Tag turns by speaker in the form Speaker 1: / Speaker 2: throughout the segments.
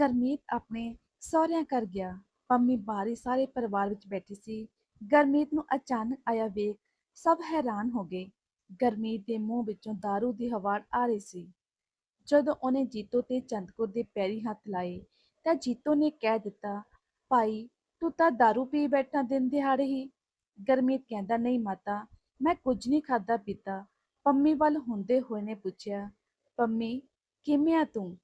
Speaker 1: ਗਰਮੀਤ ਆਪਣੇ ਸਹੁਰਿਆਂ ਘਰ ਗਿਆ ਪੰਮੀ ਬਾਹਰ ਸਾਰੇ ਪਰਿਵਾਰ ਵਿੱਚ ਬੈਠੀ ਸੀ ਗਰਮੀਤ ਨੂੰ ਅਚਾਨਕ ਆਇਆ ਵੇਖ ਸਭ ਹੈਰਾਨ ਹੋ ਗਏ ਗਰਮੀਤ ਦੇ ਮੂੰਹ ਵਿੱਚੋਂ दारू ਦੀ ਹਵਾ ਆ ਰਹੀ ਸੀ ਜਦੋਂ ਉਹਨੇ ਜੀਤੋ ਤੇ ਚੰਦਕੋ ਦੇ ਪੈਰੀ ਹੱਥ ਲਾਏ ਤਾਂ ਜੀਤੋ ਨੇ ਕਹਿ ਦਿੱਤਾ ਭਾਈ ਤੂੰ ਤਾਂ दारू ਪੀ ਬੈਠਾ ਦਿਨ ਦਿਹਾੜੇ ਹੀ ਗਰਮੀਤ ਕਹਿੰਦਾ ਨਹੀਂ ਮਾਤਾ ਮੈਂ ਕੁਝ ਨਹੀਂ ਖਾਦਾ ਪੀਤਾ ਪੰਮੀ ਵੱਲ ਹੁੰਦੇ ਹੋਏ ਨੇ ਪੁੱਛਿਆ ਪੰਮੀ ਕਿਵੇਂ ਆ ਤੂੰ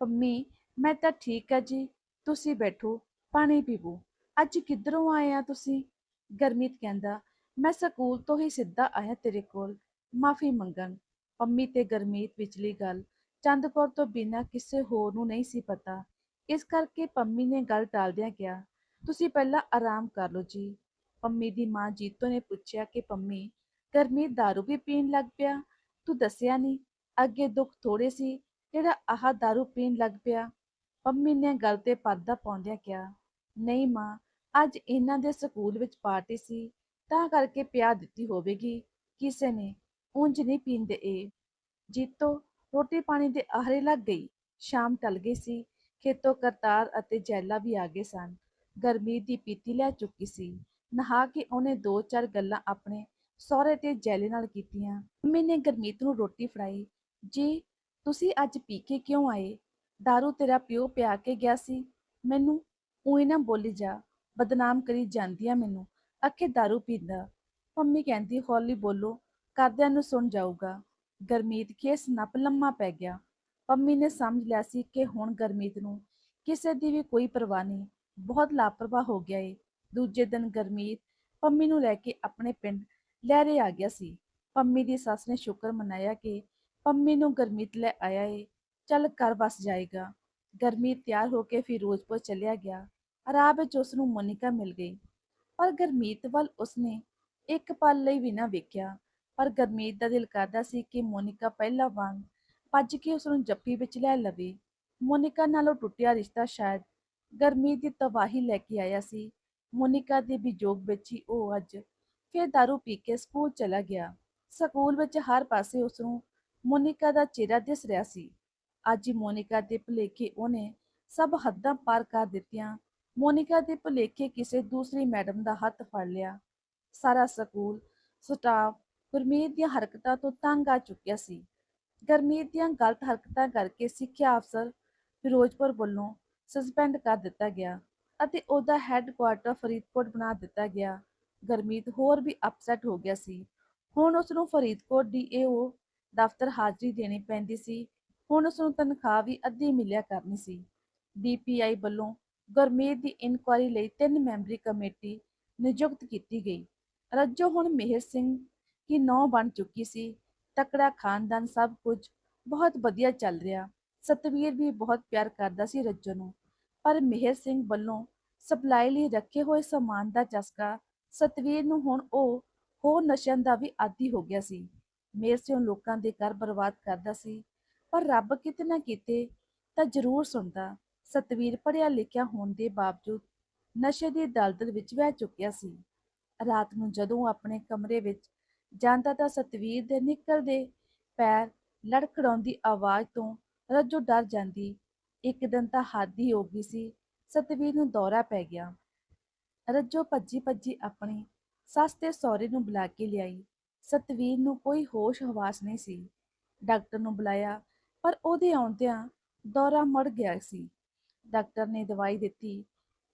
Speaker 1: ਪੰਮੀ ਮੈਂ ਤਾਂ ਠੀਕ ਆ ਜੀ ਤੁਸੀਂ ਬੈਠੋ ਪਾਣੀ ਪੀਵੋ ਅੱਜ ਕਿੱਧਰੋਂ ਆਏ ਆ ਤੁਸੀਂ ਗਰਮੀਤ ਕਹਿੰਦਾ ਮੈਂ ਸਕੂਲ ਤੋਂ ਹੀ ਸਿੱਧਾ ਆਇਆ ਤੇਰੇ ਕੋਲ ਮਾਫੀ ਮੰਗਣ ਪੰਮੀ ਤੇ ਗਰਮੀਤ ਵਿਚਲੀ ਗੱਲ ਚੰਦ ਕੌਰ ਤੋਂ ਬਿਨਾਂ ਕਿਸੇ ਹੋਰ ਨੂੰ ਨਹੀਂ ਸੀ ਪਤਾ ਇਸ ਕਰਕੇ ਪੰਮੀ ਨੇ ਗੱਲ ਟਾਲਦਿਆਂ ਕਿਹਾ ਤੁਸੀਂ ਪਹਿਲਾਂ ਆਰਾਮ ਕਰ ਲਓ ਜੀ ਪੰਮੀ ਦੀ ਮਾਂ ਜੀਤੋ ਨੇ ਪੁੱਛਿਆ ਕਿ ਪੰਮੀ ਗਰਮੀਤ दारू ਵੀ ਪੀਣ ਲੱਗ ਪਿਆ ਤੂੰ ਦੱਸਿਆ ਨਹੀਂ ਅੱਗੇ ਦੁੱਖ ਥੋੜੇ ਸੀ ਜਿਹੜਾ ਆਹ दारू ਪੀਣ ਲੱਗ ਪਿਆ ਪੰਮੀ ਨੇ ਗੱਲ ਤੇ ਪਰਦਾ ਪਾਉਂਦਿਆਂ ਕਿਹਾ, ਨਹੀਂ ਮਾਂ, ਅੱਜ ਇਹਨਾਂ ਦੇ ਸਕੂਲ ਵਿੱਚ ਪਾਰਟੀ ਸੀ, ਤਾਂ ਕਰਕੇ ਪਿਆ ਦਿੱਤੀ ਹੋਵੇਗੀ, ਕਿਸੇ ਨੇ ਉਂਝ ਨਹੀਂ ਪੀਂਦੇ ਇਹ। ਜੀਤੋ, ਰੋਟੀ ਪਾਣੀ ਦੇ ਆਹਰੇ ਲੱਗ ਗਈ, ਸ਼ਾਮ ਟਲ ਗਈ ਸੀ, ਖੇਤੋਂ ਕਰਤਾਰ ਅਤੇ ਜੈਲਾ ਵੀ ਆ ਗਏ ਸਨ। ਗਰਮੀਤ ਦੀ ਪੀਤੀ ਲੈ ਚੁੱਕੀ ਸੀ। ਨਹਾ ਕੇ ਉਹਨੇ ਦੋ ਚਾਰ ਗੱਲਾਂ ਆਪਣੇ ਸਹੁਰੇ ਤੇ ਜੈਲੇ ਨਾਲ ਕੀਤੀਆਂ। ਮੰਮੀ ਨੇ ਗਰਮੀਤ ਨੂੰ ਰੋਟੀ ਫੜਾਈ, ਜੀ, ਤੁਸੀਂ ਅੱਜ ਪੀ ਕੇ ਕਿਉਂ ਆਏ? ਦਾਰੂ ਤੇਰਾ ਪਿਓ ਪਿਆ ਕੇ ਗਿਆ ਸੀ ਮੈਨੂੰ ਉਹੀ ਨਾ ਬੋਲੀ ਜਾ ਬਦਨਾਮ ਕਰੀ ਜਾਂਦੀ ਆ ਮੈਨੂੰ ਅੱਖੇ ਦਾਰੂ ਪੀਂਦਾ ਮੰਮੀ ਕਹਿੰਦੀ ਹੌਲੀ ਬੋਲੋ ਕਰਦਿਆਂ ਨੂੰ ਸੁਣ ਜਾਊਗਾ ਗਰਮੀਤ ਕੇਸ ਨੱਪ ਲੰਮਾ ਪੈ ਗਿਆ ਪੰਮੀ ਨੇ ਸਮਝ ਲਿਆ ਸੀ ਕਿ ਹੁਣ ਗਰਮੀਤ ਨੂੰ ਕਿਸੇ ਦੀ ਵੀ ਕੋਈ ਪਰਵਾਹ ਨਹੀਂ ਬਹੁਤ ਲਾਪਰਵਾਹ ਹੋ ਗਿਆ ਏ ਦੂਜੇ ਦਿਨ ਗਰਮੀਤ ਪੰਮੀ ਨੂੰ ਲੈ ਕੇ ਆਪਣੇ ਪਿੰਡ ਲਹਿਰੇ ਆ ਗਿਆ ਸੀ ਪੰਮੀ ਦੀ ਸੱਸ ਨੇ ਸ਼ੁਕਰ ਮਨਾਇਆ ਕਿ ਪੰਮੀ ਨੂੰ ਗਰਮੀਤ ਲੈ ਆਇਆ ਏ ਚੱਲ ਘਰ ਵਸ ਜਾਏਗਾ। ਗਰਮੀਤ ਤਿਆਰ ਹੋ ਕੇ ਫਿਰੋਜ਼ਪੁਰ ਚਲਿਆ ਗਿਆ। ਰਾਹ ਵਿੱਚ ਉਸ ਨੂੰ ਮੋਨਿਕਾ ਮਿਲ ਗਈ। ਪਰ ਗਰਮੀਤ ਵੱਲ ਉਸਨੇ ਇੱਕ ਪਲ ਲਈ ਵੀ ਨਾ ਵੇਖਿਆ। ਪਰ ਗਰਮੀਤ ਦਾ ਦਿਲ ਕਰਦਾ ਸੀ ਕਿ ਮੋਨਿਕਾ ਪਹਿਲਾਂ ਵਾਂਗ ਭੱਜ ਕੇ ਉਸ ਨੂੰ ਜੱਫੀ ਵਿੱਚ ਲੈ ਲਵੇ। ਮੋਨਿਕਾ ਨਾਲੋਂ ਟੁੱਟਿਆ ਰਿਸ਼ਤਾ ਸ਼ਾਇਦ ਗਰਮੀਤ ਦੀ ਤਬਾਹੀ ਲੈ ਕੇ ਆਇਆ ਸੀ। ਮੋਨਿਕਾ ਦੇ ਵਿਜੋਗ ਵਿੱਚ ਹੀ ਉਹ ਅੱਜ ਫਿਰ दारू ਪੀ ਕੇ ਸਕੂਲ ਚਲਾ ਗਿਆ। ਸਕੂਲ ਵਿੱਚ ਹਰ ਪਾਸੇ ਉਸ ਨੂੰ ਮੋਨਿਕਾ ਦਾ ਚਿਹਰਾ ਦਿਸ ਰਿਹਾ ਸੀ। ਅੱਜ ਮੋਨਿਕਾ ਦੇ ਭੁਲੇਖੇ ਉਹਨੇ ਸਭ ਹੱਦਾਂ ਪਾਰ ਕਰ ਦਿੱਤੀਆਂ। ਮੋਨਿਕਾ ਦੇ ਭੁਲੇਖੇ ਕਿਸੇ ਦੂਸਰੀ ਮੈਡਮ ਦਾ ਹੱਥ ਫੜ ਲਿਆ। ਸਾਰਾ ਸਕੂਲ, ਸਟਾਫ ਗੁਰਮੀਤ ਦੀਆਂ ਹਰਕਤਾਂ ਤੋਂ ਤੰਗ ਆ ਚੁੱਕਿਆ ਸੀ। ਗਰਮੀਤ ਦੀਆਂ ਗਲਤ ਹਰਕਤਾਂ ਕਰਕੇ ਸਿੱਖਿਆ ਅਫਸਰ ਫਿਰੋਜ਼ਪੁਰ ਵੱਲੋਂ ਸਸਪੈਂਡ ਕਰ ਦਿੱਤਾ ਗਿਆ ਅਤੇ ਉਹਦਾ ਹੈੱਡਕੁਆਰਟਰ ਫਰੀਦਕੋਟ ਬਣਾ ਦਿੱਤਾ ਗਿਆ। ਗੁਰਮੀਤ ਹੋਰ ਵੀ ਅਪਸੈਟ ਹੋ ਗਿਆ ਸੀ। ਹੁਣ ਉਸ ਨੂੰ ਫਰੀਦਕੋਟ ਡੀਏਓ ਦਫ਼ਤਰ ਹਾਜ਼ਰੀ ਦੇਣੀ ਪੈਂਦੀ ਸੀ। ਹੁਣ ਉਸ ਨੂੰ ਤਨਖਾਹ ਵੀ ਅੱਧੀ ਮਿਲਿਆ ਕਰਨੀ ਸੀ। ਡੀਪੀਆਈ ਵੱਲੋਂ ਗੁਰਮੀਤ ਦੀ ਇਨਕੁਆਇਰੀ ਲਈ ਤਿੰਨ ਮੈਂਬਰੀ ਕਮੇਟੀ ਨਿਯੁਕਤ ਕੀਤੀ ਗਈ। ਰੱਜੋ ਹੁਣ ਮਿਹਰ ਸਿੰਘ ਦੀ ਨੌ ਬਣ ਚੁੱਕੀ ਸੀ। ਤਕੜਾ ਖਾਨਦਾਨ ਸਭ ਕੁਝ ਬਹੁਤ ਵਧੀਆ ਚੱਲ ਰਿਹਾ। ਸਤਵੀਰ ਵੀ ਬਹੁਤ ਪਿਆਰ ਕਰਦਾ ਸੀ ਰੱਜੋ ਨੂੰ। ਪਰ ਮਿਹਰ ਸਿੰਘ ਵੱਲੋਂ ਸਪਲਾਈ ਲਈ ਰੱਖੇ ਹੋਏ ਸਮਾਨ ਦਾ ਚਸਕਾ ਸਤਵੀਰ ਨੂੰ ਹੁਣ ਉਹ ਹੋਰ ਨਸ਼ਿਆਂ ਦਾ ਵੀ ਆਦੀ ਹੋ ਗਿਆ ਸੀ। ਮਿਹਰ ਸਿੰਘ ਲੋਕਾਂ ਦੇ ਘਰ ਬਰਬਾਦ ਕਰਦਾ ਸੀ। ਪਰ ਰੱਬ ਕਿਤੇ ਨਾ ਕਿਤੇ ਤਾਂ ਜ਼ਰੂਰ ਸੁਣਦਾ। ਸਤਵੀਰ ਪੜ੍ਹਿਆ ਲਿਖਿਆ ਹੋਣ ਦੇ ਬਾਵਜੂਦ ਨਸ਼ੇ ਦੀ ਦਲਦਲ ਵਿੱਚ ਵਹਿ ਚੁੱਕਿਆ ਸੀ। ਰਾਤ ਨੂੰ ਜਦੋਂ ਆਪਣੇ ਕਮਰੇ ਵਿੱਚ ਜਾਂਦਾ ਤਾਂ ਸਤਵੀਰ ਦੇ ਨਿਕਲਦੇ ਪੈਰ ਲੜਖੜਾਉਂਦੀ ਆਵਾਜ਼ ਤੋਂ ਰੱਜੋ ਡਰ ਜਾਂਦੀ। ਇੱਕ ਦਿਨ ਤਾਂ ਹੱਦ ਹੀ ਹੋ ਗਈ ਸੀ। ਸਤਵੀਰ ਨੂੰ ਦੌਰਾ ਪੈ ਗਿਆ। ਰੱਜੋ ਭੱਜੀ ਭੱਜੀ ਆਪਣੀ ਸੱਸ ਤੇ ਸਹੁਰੇ ਨੂੰ ਬੁਲਾ ਕੇ ਲਿਆਈ। ਸਤਵੀਰ ਨੂੰ ਕੋਈ ਹੋਸ਼ ਹਵਾਸ ਨਹੀਂ ਸੀ। ਡਾਕਟਰ ਨੂੰ ਬੁਲਾਇਆ। ਪਰ ਉਹਦੇ ਆਉਂਦਿਆਂ ਦੌਰਾ ਮੜ ਗਿਆ ਸੀ। ਡਾਕਟਰ ਨੇ ਦਵਾਈ ਦਿੱਤੀ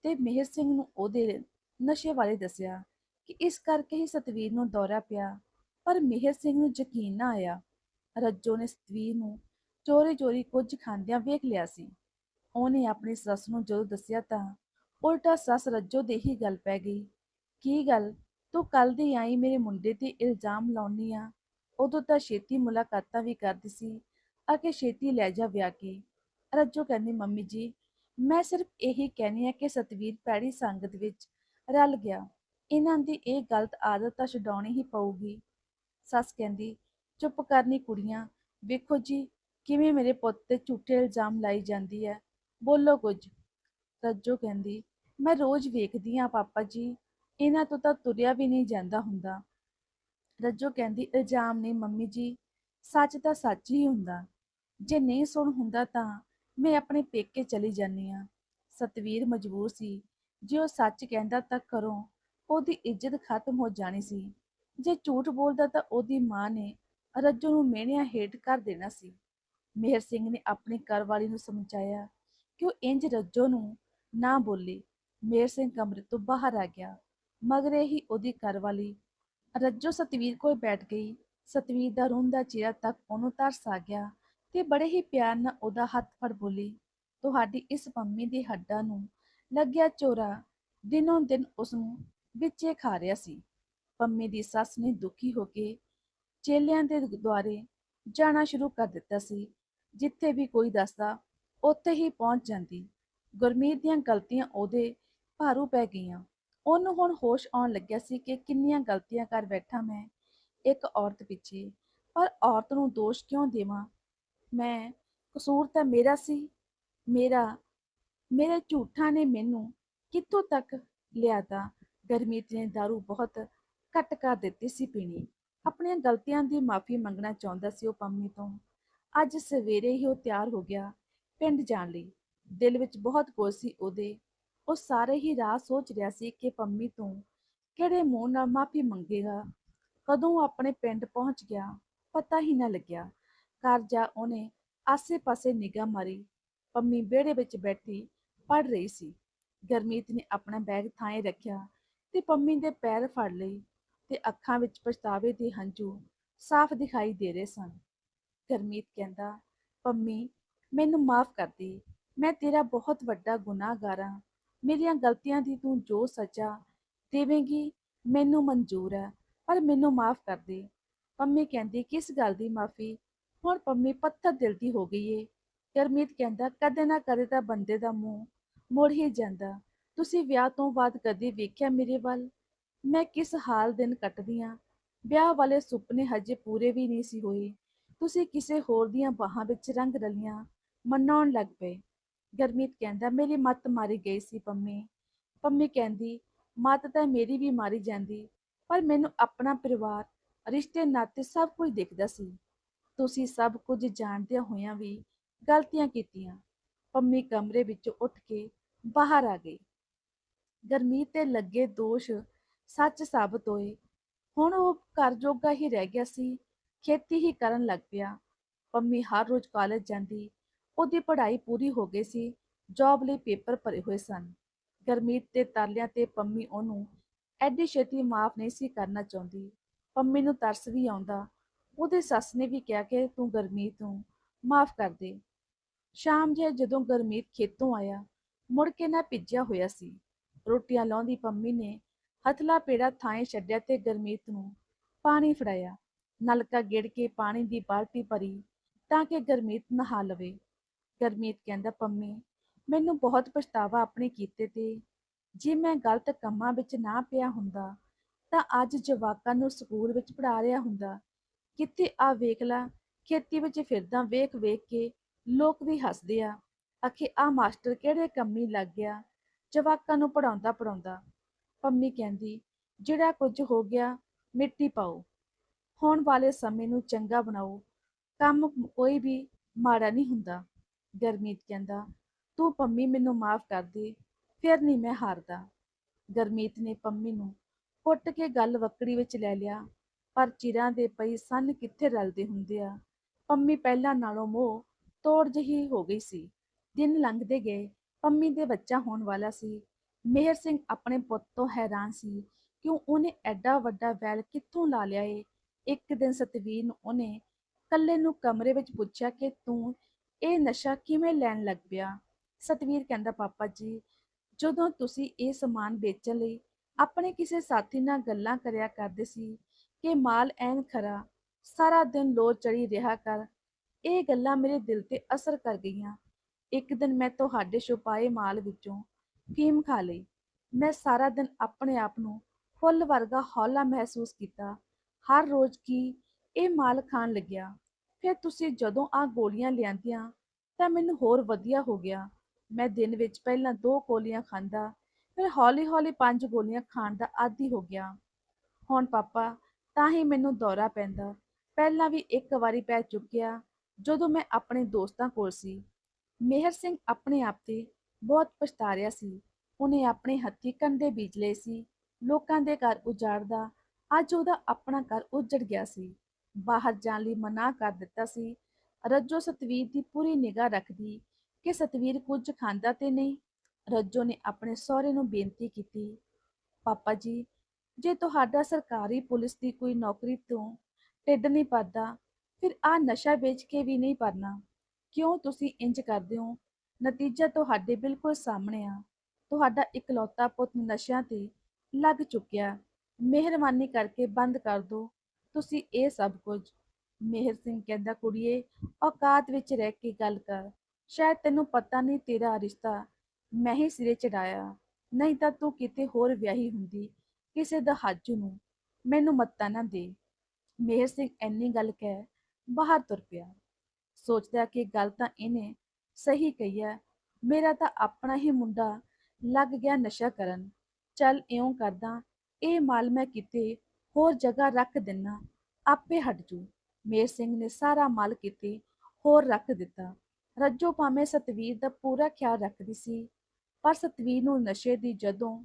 Speaker 1: ਤੇ ਮਿਹਰ ਸਿੰਘ ਨੂੰ ਉਹਦੇ ਨਸ਼ੇ ਬਾਰੇ ਦੱਸਿਆ ਕਿ ਇਸ ਕਰਕੇ ਹੀ ਸਤਵੀਰ ਨੂੰ ਦੌਰਾ ਪਿਆ, ਪਰ ਮਿਹਰ ਸਿੰਘ ਨੂੰ ਯਕੀਨ ਨਾ ਆਇਆ। ਰੱਜੋ ਨੇ ਸਤਵੀਰ ਨੂੰ ਚੋਰੀ-ਚੋਰੀ ਕੁਝ ਖਾਂਦਿਆਂ ਵੇਖ ਲਿਆ ਸੀ। ਉਹਨੇ ਆਪਣੀ ਸੱਸ ਨੂੰ ਜਦੋਂ ਦੱਸਿਆ ਤਾਂ ਉਲਟਾ ਸੱਸ ਰੱਜੋ ਦੇ ਹੀ ਗੱਲ ਪੈ ਗਈ। ਕੀ ਗੱਲ? ਤੂੰ ਕੱਲ ਦੀ ਆਈ ਮੇਰੇ ਮੁੰਡੇ ਤੇ ਇਲਜ਼ਾਮ ਲਾਉਣੀ ਆ। ਉਦੋਂ ਤਾਂ ਛੇਤੀ ਮੁਲਾਕਾਤਾਂ ਵੀ ਕਰਦੀ ਸੀ। ਆ ਕੇ ਛੇਤੀ ਲੈ ਜਾ ਵਿਆਹ ਕੇ। ਰੱਜੋ ਕਹਿੰਦੀ, ਮੰਮੀ ਜੀ, ਮੈਂ ਸਿਰਫ ਇਹੀ ਕਹਿਣੀ ਆ ਕਿ ਸਤਵੀਰ ਪੈੜੀ ਸੰਗਤ ਵਿੱਚ ਰਲ ਗਿਆ। ਇਹਨਾਂ ਦੀ ਇਹ ਗਲਤ ਆਦਤ ਤਾਂ ਛਡਾਉਣੀ ਹੀ ਪਊਗੀ। ਸੱਸ ਕਹਿੰਦੀ, ਚੁੱਪ ਕਰਨੀ ਕੁੜੀਆਂ, ਵੇਖੋ ਜੀ, ਕਿਵੇਂ ਮੇਰੇ ਪੁੱਤ ਤੇ ਝੂਠੇ ਇਲਜ਼ਾਮ ਲਾਈ ਜਾਂਦੀ ਹੈ ਬੋਲੋ ਕੁਝ। ਰੱਜੋ ਕਹਿੰਦੀ, ਮੈਂ ਰੋਜ਼ ਵੇਖਦੀ ਆ ਪਾਪਾ ਜੀ, ਇਹਨਾਂ ਤੋਂ ਤਾਂ ਤੁਰਿਆ ਵੀ ਨਹੀਂ ਜਾਂਦਾ ਹੁੰਦਾ। ਰੱਜੋ ਕਹਿੰਦੀ, ਇਲਜ਼ਾਮ ਨਹੀਂ ਮੰਮੀ ਜੀ, ਸੱਚ ਤਾਂ ਸੱਚ ਹੀ ਹੁੰਦਾ। ਜੇ ਨਹੀਂ ਸੁਣ ਹੁੰਦਾ ਤਾਂ ਮੈਂ ਆਪਣੇ ਪੇਕੇ ਚਲੀ ਜਾਂਦੀ ਹਾਂ। ਸਤਵੀਰ ਮਜਬੂਰ ਸੀ। ਜੇ ਉਹ ਸੱਚ ਕਹਿੰਦਾ ਤਾਂ ਘਰੋਂ ਉਹਦੀ ਇੱਜ਼ਤ ਖਤਮ ਹੋ ਜਾਣੀ ਸੀ। ਜੇ ਝੂਠ ਬੋਲਦਾ ਤਾਂ ਉਹਦੀ ਮਾਂ ਨੇ ਰੱਜੋ ਨੂੰ ਮਿਹਣਿਆਂ ਹੇਠ ਕਰ ਦੇਣਾ ਸੀ। ਮਿਹਰ ਸਿੰਘ ਨੇ ਆਪਣੀ ਘਰਵਾਲੀ ਨੂੰ ਸਮਝਾਇਆ ਕਿ ਉਹ ਇੰਜ ਰੱਜੋ ਨੂੰ ਨਾ ਬੋਲੇ। ਮਿਹਰ ਸਿੰਘ ਕਮਰੇ ਤੋਂ ਬਾਹਰ ਆ ਗਿਆ। ਮਗਰੇ ਹੀ ਉਹਦੀ ਘਰਵਾਲੀ ਰੱਜੋ ਸਤਵੀਰ ਕੋਲ ਬੈਠ ਗਈ। ਸਤਵੀਰ ਦਾ ਰੋਂਦਾ ਚਿਹਰਾ ਤੱਕ ਉਹਨੂੰ ਤਰਸ ਆ ਗਿਆ। ਤੇ ਬੜੇ ਹੀ ਪਿਆਰ ਨਾਲ ਉਹਦਾ ਹੱਥ ਫੜ ਬੋਲੀ, ਤੁਹਾਡੀ ਇਸ ਪੰਮੀ ਦੇ ਹੱਡਾਂ ਨੂੰ ਲੱਗਿਆ ਚੋਰਾ ਦਿਨੋਂ ਦਿਨ ਉਸ ਨੂੰ ਵਿੱਚੇ ਖਾ ਰਿਹਾ ਸੀ। ਪੰਮੀ ਦੀ ਸੱਸ ਨੇ ਦੁਖੀ ਹੋ ਕੇ ਚੇਲਿਆਂ ਦੇ, ਦੁਆਰੇ ਜਾਣਾ ਸ਼ੁਰੂ ਕਰ ਦਿੱਤਾ ਸੀ। ਜਿੱਥੇ ਵੀ ਕੋਈ ਦੱਸਦਾ, ਉੱਥੇ ਹੀ ਪਹੁੰਚ ਜਾਂਦੀ। ਗੁਰਮੀਤ ਦੀਆਂ ਗਲਤੀਆਂ ਉਹਦੇ ਭਾਰੂ ਪੈ ਗਈਆਂ। ਉਹਨੂੰ ਹੁਣ ਹੋਸ਼ ਆਉਣ ਲੱਗਿਆ ਸੀ ਕਿ ਕਿੰਨੀਆਂ ਗਲਤੀਆਂ ਕਰ ਬੈਠਾ ਮੈਂ ਇੱਕ ਔਰਤ ਪਿੱਛੇ, ਪਰ ਔਰਤ ਨੂੰ ਦੋਸ਼ ਕਿਉਂ ਦੇਵਾਂ? ਮੈਂ ਕਸੂਰ ਤਾਂ ਮੇਰਾ ਸੀ। ਮੇਰਾ, ਮੇਰੇ ਝੂਠਾਂ ਨੇ ਮੈਨੂੰ ਕਿੱਥੋਂ ਤੱਕ ਲਿਆਤਾ? ਗਰਮੀਤ ਨੇ दारू ਬਹੁਤ ਘੱਟ ਕਰ ਦਿੱਤੀ ਸੀ ਪੀਣੀ। ਆਪਣੀਆਂ ਗਲਤੀਆਂ ਦੀ ਮਾਫੀ ਮੰਗਣਾ ਚਾਹੁੰਦਾ ਸੀ ਉਹ ਪੰਮੀ ਤੋਂ। ਅੱਜ ਸਵੇਰੇ ਹੀ ਉਹ ਤਿਆਰ ਹੋ ਗਿਆ ਪਿੰਡ ਜਾਣ ਲਈ। ਦਿਲ ਵਿੱਚ ਬਹੁਤ ਗੁੱਸਾ ਸੀ ਉਹਦੇ। ਉਹ ਸਾਰੇ ਹੀ ਰਾਹ ਸੋਚ ਰਿਹਾ ਸੀ ਕਿ ਪੰਮੀ ਤੋਂ ਕਿਹੜੇ ਮੂੰਹ ਨਾਲ ਮਾਫੀ ਮੰਗੇਗਾ। ਕਦੋਂ ਆਪਣੇ ਪਿੰਡ ਪਹੁੰਚ ਗਿਆ, ਪਤਾ ਹੀ ਨਾ ਲੱਗਿਆ। ਘਰ ਜਾ ਉਹਨੇ ਆਸੇ-ਪਾਸੇ ਨਿਗਾਹ ਮਾਰੀ। ਪੰਮੀ ਵਿਹੜੇ ਵਿੱਚ ਬੈਠੀ ਪੜ ਰਹੀ ਸੀ। ਗਰਮੀਤ ਨੇ ਆਪਣਾ ਬੈਗ ਥਾਂਏ ਰੱਖਿਆ ਤੇ ਪੰਮੀ ਦੇ ਪੈਰ ਫੜ ਲਈ ਤੇ ਅੱਖਾਂ ਵਿੱਚ ਪਛਤਾਵੇ ਦੇ ਹੰਝੂ ਸਾਫ਼ ਦਿਖਾਈ ਦੇ ਰਹੇ ਸਨ। ਗਰਮੀਤ ਕਹਿੰਦਾ, ਪੰਮੀ, ਮੈਨੂੰ ਮਾਫ ਕਰ ਦੇ। ਮੈਂ ਤੇਰਾ ਬਹੁਤ ਵੱਡਾ ਗੁਨਾਹਗਾਰ ਹਾਂ। ਮੇਰੀਆਂ ਗਲਤੀਆਂ ਦੀ ਤੂੰ ਜੋ ਸਜ਼ਾ ਦੇਵੇਂਗੀ, ਮੈਨੂੰ ਮਨਜ਼ੂਰ ਹੈ, ਪਰ ਮੈਨੂੰ ਮਾਫ ਕਰ ਦੇ। ਪੰਮੀ ਕਹਿੰਦੀ, ਕਿਸ ਗੱਲ ਦੀ ਮਾਫੀ? ਹੁਣ ਪੰਮੀ ਪੱਥਰ ਦਿਲ ਦੀ ਹੋ ਗਈ ਏ। ਗਰਮੀਤ ਕਹਿੰਦਾ, ਕਦੇ ਨਾ ਕਦੇ ਤਾਂ ਬੰਦੇ ਦਾ ਮੂੰਹ ਮੁੜ ਹੀ ਜਾਂਦਾ। ਤੁਸੀਂ ਵਿਆਹ ਤੋਂ ਬਾਅਦ ਕਦੇ ਵੇਖਿਆ ਮੇਰੇ ਵੱਲ? ਮੈਂ ਕਿਸ ਹਾਲ ਦਿਨ ਕੱਟਦੀ ਆਂ? ਵਿਆਹ ਵਾਲੇ ਸੁਪਨੇ ਹਜੇ ਪੂਰੇ ਵੀ ਨਹੀਂ ਸੀ ਹੋਏ। ਤੁਸੀਂ ਕਿਸੇ ਹੋਰ ਦੀਆਂ ਬਾਹਾਂ ਵਿੱਚ ਰੰਗ ਰਲੀਆਂ ਮਨਾਉਣ ਲੱਗ ਪਏ। ਗਰਮੀਤ ਕਹਿੰਦਾ, ਮੇਰੀ ਮੱਤ ਮਾਰੀ ਗਈ ਸੀ ਪੰਮੀ। ਪੰਮੀ ਕਹਿੰਦੀ, ਮੱਤ ਤਾਂ ਮੇਰੀ ਵੀ ਮਾਰੀ ਜਾਂਦੀ, ਪਰ ਮੈਨੂੰ ਆਪਣਾ ਪਰਿਵਾਰ, ਰਿਸ਼ਤੇ, ਨਾਤੇ ਸਭ ਕੁਝ ਦਿਖਦਾ ਸੀ। ਤੁਸੀਂ ਸਭ ਕੁਝ ਜਾਣਦਿਆਂ ਹੋਇਆਂ ਵੀ ਗਲਤੀਆਂ ਕੀਤੀਆਂ। ਪੰਮੀ ਕਮਰੇ ਵਿੱਚੋਂ ਉੱਠ ਕੇ ਬਾਹਰ ਆ ਗਈ। ਗਰਮੀਤ ਤੇ ਲੱਗੇ ਦੋਸ਼ ਸੱਚ ਸਾਬਤ ਹੋਏ। ਹੁਣ ਉਹ ਘਰ ਜੋਗਾ ਹੀ ਰਹਿ ਗਿਆ ਸੀ। ਖੇਤੀ ਹੀ ਕਰਨ ਲੱਗ ਪਿਆ। ਪੰਮੀ ਹਰ ਰੋਜ਼ ਕਾਲਜ ਜਾਂਦੀ। ਉਹਦੀ ਪੜ੍ਹਾਈ ਪੂਰੀ ਹੋ ਗਈ ਸੀ। ਜੌਬ ਲਈ ਪੇਪਰ ਭਰੇ ਹੋਏ ਸਨ। ਗਰਮੀਤ ਤੇ ਤਰਲਿਆਂ ਤੇ ਪੰਮੀ ਉਹਨੂੰ ਐਡੀ ਛੇਤੀ ਮਾਫ ਨਹੀਂ ਸੀ ਕਰਨਾ ਚਾਹੁੰਦੀ। ਪੰਮੀ ਨੂੰ ਤਰਸ ਵੀ ਆਉਂਦਾ। ਉਹਦੇ ਸੱਸ ਨੇ ਵੀ ਕਿਹਾ ਕਿ ਤੂੰ ਗਰਮੀਤ ਨੂੰ ਮਾਫ ਕਰ ਦੇ। ਸ਼ਾਮ ਜੇ ਜਦੋਂ ਗਰਮੀਤ ਖੇਤੋਂ ਆਇਆ, ਮੁੜ ਕੇ ਨਾ ਭਿੱਜਿਆ ਹੋਇਆ ਸੀ। ਰੋਟੀਆਂ ਲਾਉਂਦੀ ਪੰਮੀ ਨੇ ਹਥਲਾ ਪੇੜਾ ਥਾਂ ਛੱਡਿਆ ਤੇ ਗਰਮੀਤ ਨੂੰ ਪਾਣੀ ਫੜਾਇਆ। ਨਲਕਾ ਗੇੜ ਕੇ ਪਾਣੀ ਦੀ ਬਾਲਟੀ ਭਰੀ ਤਾਂ ਕਿ ਗਰਮੀਤ ਨਹਾ ਲਵੇ। ਗਰਮੀਤ ਕਹਿੰਦਾ, ਪੰਮੀ, ਮੈਨੂੰ ਬਹੁਤ ਪਛਤਾਵਾ ਆਪਣੇ ਕੀਤੇ ਤੇ। ਜੇ ਮੈਂ ਗਲਤ ਕੰਮਾਂ ਵਿੱਚ ਨਾ ਪਿਆ ਹੁੰਦਾ, ਤਾਂ ਅੱਜ ਜਵਾਕਾਂ ਨੂੰ ਸਕੂਲ ਵਿੱਚ ਪੜ੍ਹਾ ਰਿਹਾ ਹੁੰਦਾ। ਕਿਤੇ ਆ ਵੇਖ ਲਾ, ਖੇਤੀ ਵਿੱਚ ਫਿਰਦਾ ਵੇਖ ਵੇਖ ਕੇ ਲੋਕ ਵੀ ਹੱਸਦੇ ਆ। ਆਖੇ ਆ ਮਾਸਟਰ ਕਿਹੜੇ ਕੰਮੀ ਲੱਗ ਗਿਆ, ਜਵਾਕਾਂ ਨੂੰ ਪੜਾਉਂਦਾ ਪੜਾਉਂਦਾ ਪੰਮੀ ਕਹਿੰਦੀ, ਜਿਹੜਾ ਕੁਝ ਹੋ ਗਿਆ, ਮਿੱਟੀ ਪਾਓ। ਹੋਣ ਵਾਲੇ ਸਮੇਂ ਨੂੰ ਚੰਗਾ ਬਣਾਓ। ਕੰਮ ਕੋਈ ਵੀ ਮਾੜਾ ਨਹੀਂ ਹੁੰਦਾ। ਗਰਮੀਤ ਕਹਿੰਦਾ, ਤੂੰ ਪੰਮੀ ਮੈਨੂੰ ਮਾਫ ਕਰ ਦੇ, ਫਿਰ ਨਹੀਂ ਮੈਂ ਹਾਰਦਾ। ਗਰਮੀਤ ਨੇ ਪੰਮੀ ਨੂੰ ਕੁੱਟ ਕੇ ਗੱਲ ਵਕੜੀ ਵਿੱਚ ਲੈ ਲਿਆ। ਪਰ ਚਿਰਾਂ ਦੇ ਪਈ ਸੰਨ ਕਿੱਥੇ ਰਲਦੇ ਹੁੰਦੇ ਆ? ਪੰਮੀ ਪਹਿਲਾਂ ਨਾਲੋਂ ਮੋਹ ਤੋੜ ਜਿਹੀ ਹੋ ਗਈ ਸੀ। ਦਿਨ ਲੰਘਦੇ ਗਏ। ਪੰਮੀ ਦੇ ਬੱਚਾ ਹੋਣ ਵਾਲਾ ਸੀ। ਮੇਹਰ ਸਿੰਘ ਆਪਣੇ ਪੁੱਤ ਤੋਂ ਹੈਰਾਨ ਸੀ। ਕਿਉਂ ਉਹਨੇ ਐਡਾ ਵੱਡਾ ਵੈਲ ਕਿੱਥੋਂ ਲਾ ਲਿਆ ਏ? ਇੱਕ ਦਿਨ ਸਤਵੀਰ ਨੂੰ ਉਹਨੇ ਕੱਲੇ ਨੂੰ ਕਮਰੇ ਵਿੱਚ ਪੁੱਛਿਆ ਕਿ ਤੂੰ ਇਹ ਨਸ਼ਾ ਕਿਵੇਂ ਲੈਣ ਲੱਗ ਪਿਆ? ਸਤਵੀਰ ਕਹਿੰਦਾ, ਪਾਪਾ ਜੀ, ਜਦੋਂ ਤੁਸੀਂ ਇਹ ਸਮਾਨ ਵੇਚਣ ਲਈ ਆਪਣੇ ਕਿਸੇ ਸਾਥੀ ਨਾਲ ਗੱਲਾਂ ਕਰਿਆ ਕਰਦੇ ਸੀ ਕਿ ਮਾਲ ਐਨ ਖਰਾ, ਸਾਰਾ ਦਿਨ ਲੋ ਚੜੀ ਰਿਹਾ ਕਰ। ਇਹ ਗੱਲਾਂ ਮੇਰੇ ਦਿਲ ਤੇ ਅਸਰ ਕਰ ਗਈਆਂ। ਇੱਕ ਦਿਨ ਮੈਂ ਤੁਹਾਡੇ ਛੁਪਾਏ ਮਾਲ ਵਿੱਚੋਂ ਫੀਮ ਖਾ ਲਈ। ਮੈਂ ਸਾਰਾ ਦਿਨ ਆਪਣੇ ਆਪ ਨੂੰ ਫੁੱਲ ਵਰਗਾ ਹੌਲਾ ਮਹਿਸੂਸ ਕੀਤਾ। ਹਰ ਰੋਜ਼ ਕੀ ਇਹ ਮਾਲ ਖਾਣ ਲੱਗਿਆ। ਫਿਰ ਤੁਸੀਂ ਜਦੋਂ ਆ ਗੋਲੀਆਂ ਲਿਆਂਦੀਆਂ ਤਾਂ ਮੈਨੂੰ ਹੋਰ ਵਧੀਆ ਹੋ ਗਿਆ। ਮੈਂ ਦਿਨ ਵਿੱਚ ਪਹਿਲਾਂ ਦੋ ਗੋਲੀਆਂ ਖਾਂਦਾ, ਫਿਰ ਹੌਲੀ-ਹੌਲੀ ਪੰਜ ਗੋਲੀਆਂ ਖਾਣ ਦਾ ਆਦੀ ਹੋ ਗਿਆ। ਹੁਣ ਪਾਪਾ ਤਾਂ ਹੀ ਮੈਨੂੰ ਦੌਰਾ ਪੈਂਦਾ। ਪਹਿਲਾਂ ਵੀ ਇੱਕ ਵਾਰੀ ਪੈ ਚੁੱਕਿਆ, ਜਦੋਂ ਮੈਂ ਆਪਣੇ ਦੋਸਤਾਂ ਕੋਲ ਸੀ। ਮੇਹਰ ਸਿੰਘ ਆਪਣੇ ਆਪ ਤੇ ਬਹੁਤ ਪਛਤਾ ਰਿਹਾ ਸੀ। ਉਹਨੇ ਆਪਣੇ ਹੱਥੀਂ ਕੰਡੇ ਬੀਜ ਲਏ ਸੀ। ਲੋਕਾਂ ਦੇ ਘਰ ਉਜਾੜਦਾ, ਅੱਜ ਉਹਦਾ ਆਪਣਾ ਘਰ ਉਜੜ ਗਿਆ ਸੀ। ਬਾਹਰ ਜਾਣ ਲਈ ਮਨਾ ਕਰ ਦਿੱਤਾ ਸੀ। ਰੱਜੋ ਸਤਵੀਰ ਦੀ ਪੂਰੀ ਨਿਗਾਹ ਰੱਖਦੀ ਕਿ ਸਤਵੀਰ ਕੁਝ ਖਾਂਦਾ ਤੇ ਨਹੀਂ। ਰੱਜੋ ਨੇ ਆਪਣੇ ਸਹੁਰੇ ਨੂੰ ਬੇਨਤੀ ਕੀਤੀ, ਪਾਪਾ ਜੀ ਜੇ ਤੁਹਾਡਾ ਸਰਕਾਰੀ ਪੁਲਿਸ ਦੀ ਕੋਈ ਨੌਕਰੀ ਤੋਂ ਢਿੱਡ ਨਹੀਂ ਭਰਦਾ, ਫਿਰ ਆ ਨਸ਼ਾ ਵੇਚ ਕੇ ਵੀ ਨਹੀਂ ਭਰਨਾ। ਕਿਉਂ ਤੁਸੀਂ ਇੰਜ ਕਰਦੇ ਹੋ? ਨਤੀਜਾ ਤੁਹਾਡੇ ਬਿਲਕੁਲ ਸਾਹਮਣੇ ਆ। ਤੁਹਾਡਾ ਇਕਲੌਤਾ ਪੁੱਤ ਨਸ਼ਿਆਂ ਤੇ ਲੱਗ ਚੁੱਕਿਆ। ਮਿਹਰਬਾਨੀ ਕਰਕੇ ਬੰਦ ਕਰ ਦਿਓ ਤੁਸੀਂ ਇਹ ਸਭ ਕੁਝ। ਮਿਹਰ ਸਿੰਘ ਕਹਿੰਦਾ, ਕੁੜੀਏ, ਔਕਾਤ ਵਿੱਚ ਰਹਿ ਕੇ ਗੱਲ ਕਰ। ਸ਼ਾਇਦ ਤੈਨੂੰ ਪਤਾ ਨਹੀਂ ਤੇਰਾ ਰਿਸ਼ਤਾ ਮੈਂ ਹੀ ਸਿਰੇ ਚੜਾਇਆ ਨਹੀਂ ਤਾਂ ਤੂੰ ਕਿਤੇ ਹੋਰ ਵਿਆਹੀ ਹੁੰਦੀ। ਕਿਸੇ ਦਾ ਨੂੰ ਮੈਨੂੰ ਮੱਤਾ ਨਾ ਦੇ। ਮਿਹਰ ਸਿੰਘ ਇੰਨੀ ਗੱਲ ਕਹਿ ਬਾਹਰ ਤੁਰ ਪਿਆ। ਸੋਚਦਾ ਕਿ ਗੱਲ ਤਾਂ ਇਹਨੇ ਸਹੀ ਕਹੀ ਹੈ। ਮੇਰਾ ਤਾਂ ਆਪਣਾ ਹੀ ਮੁੰਡਾ ਲੱਗ ਗਿਆ ਨਸ਼ਾ ਕਰਨ। ਚੱਲ ਇਉਂ ਕਰਦਾ, ਇਹ ਮਾਲ ਮੈਂ ਕਿਤੇ ਹੋਰ ਜਗ੍ਹਾ ਰੱਖ ਦਿੰਨਾ, ਆਪੇ ਹਟ ਜੂ। ਮੇਰ ਸਿੰਘ ਨੇ ਸਾਰਾ ਮਾਲ ਕਿਤੇ ਹੋਰ ਰੱਖ ਦਿੱਤਾ। ਰੱਜੋ ਭਾਵੇਂ ਸਤਵੀਰ ਦਾ ਪੂਰਾ ਖਿਆਲ ਰੱਖਦੀ ਸੀ, ਪਰ ਸਤਵੀਰ ਨੂੰ ਨਸ਼ੇ ਦੀ ਜਦੋਂ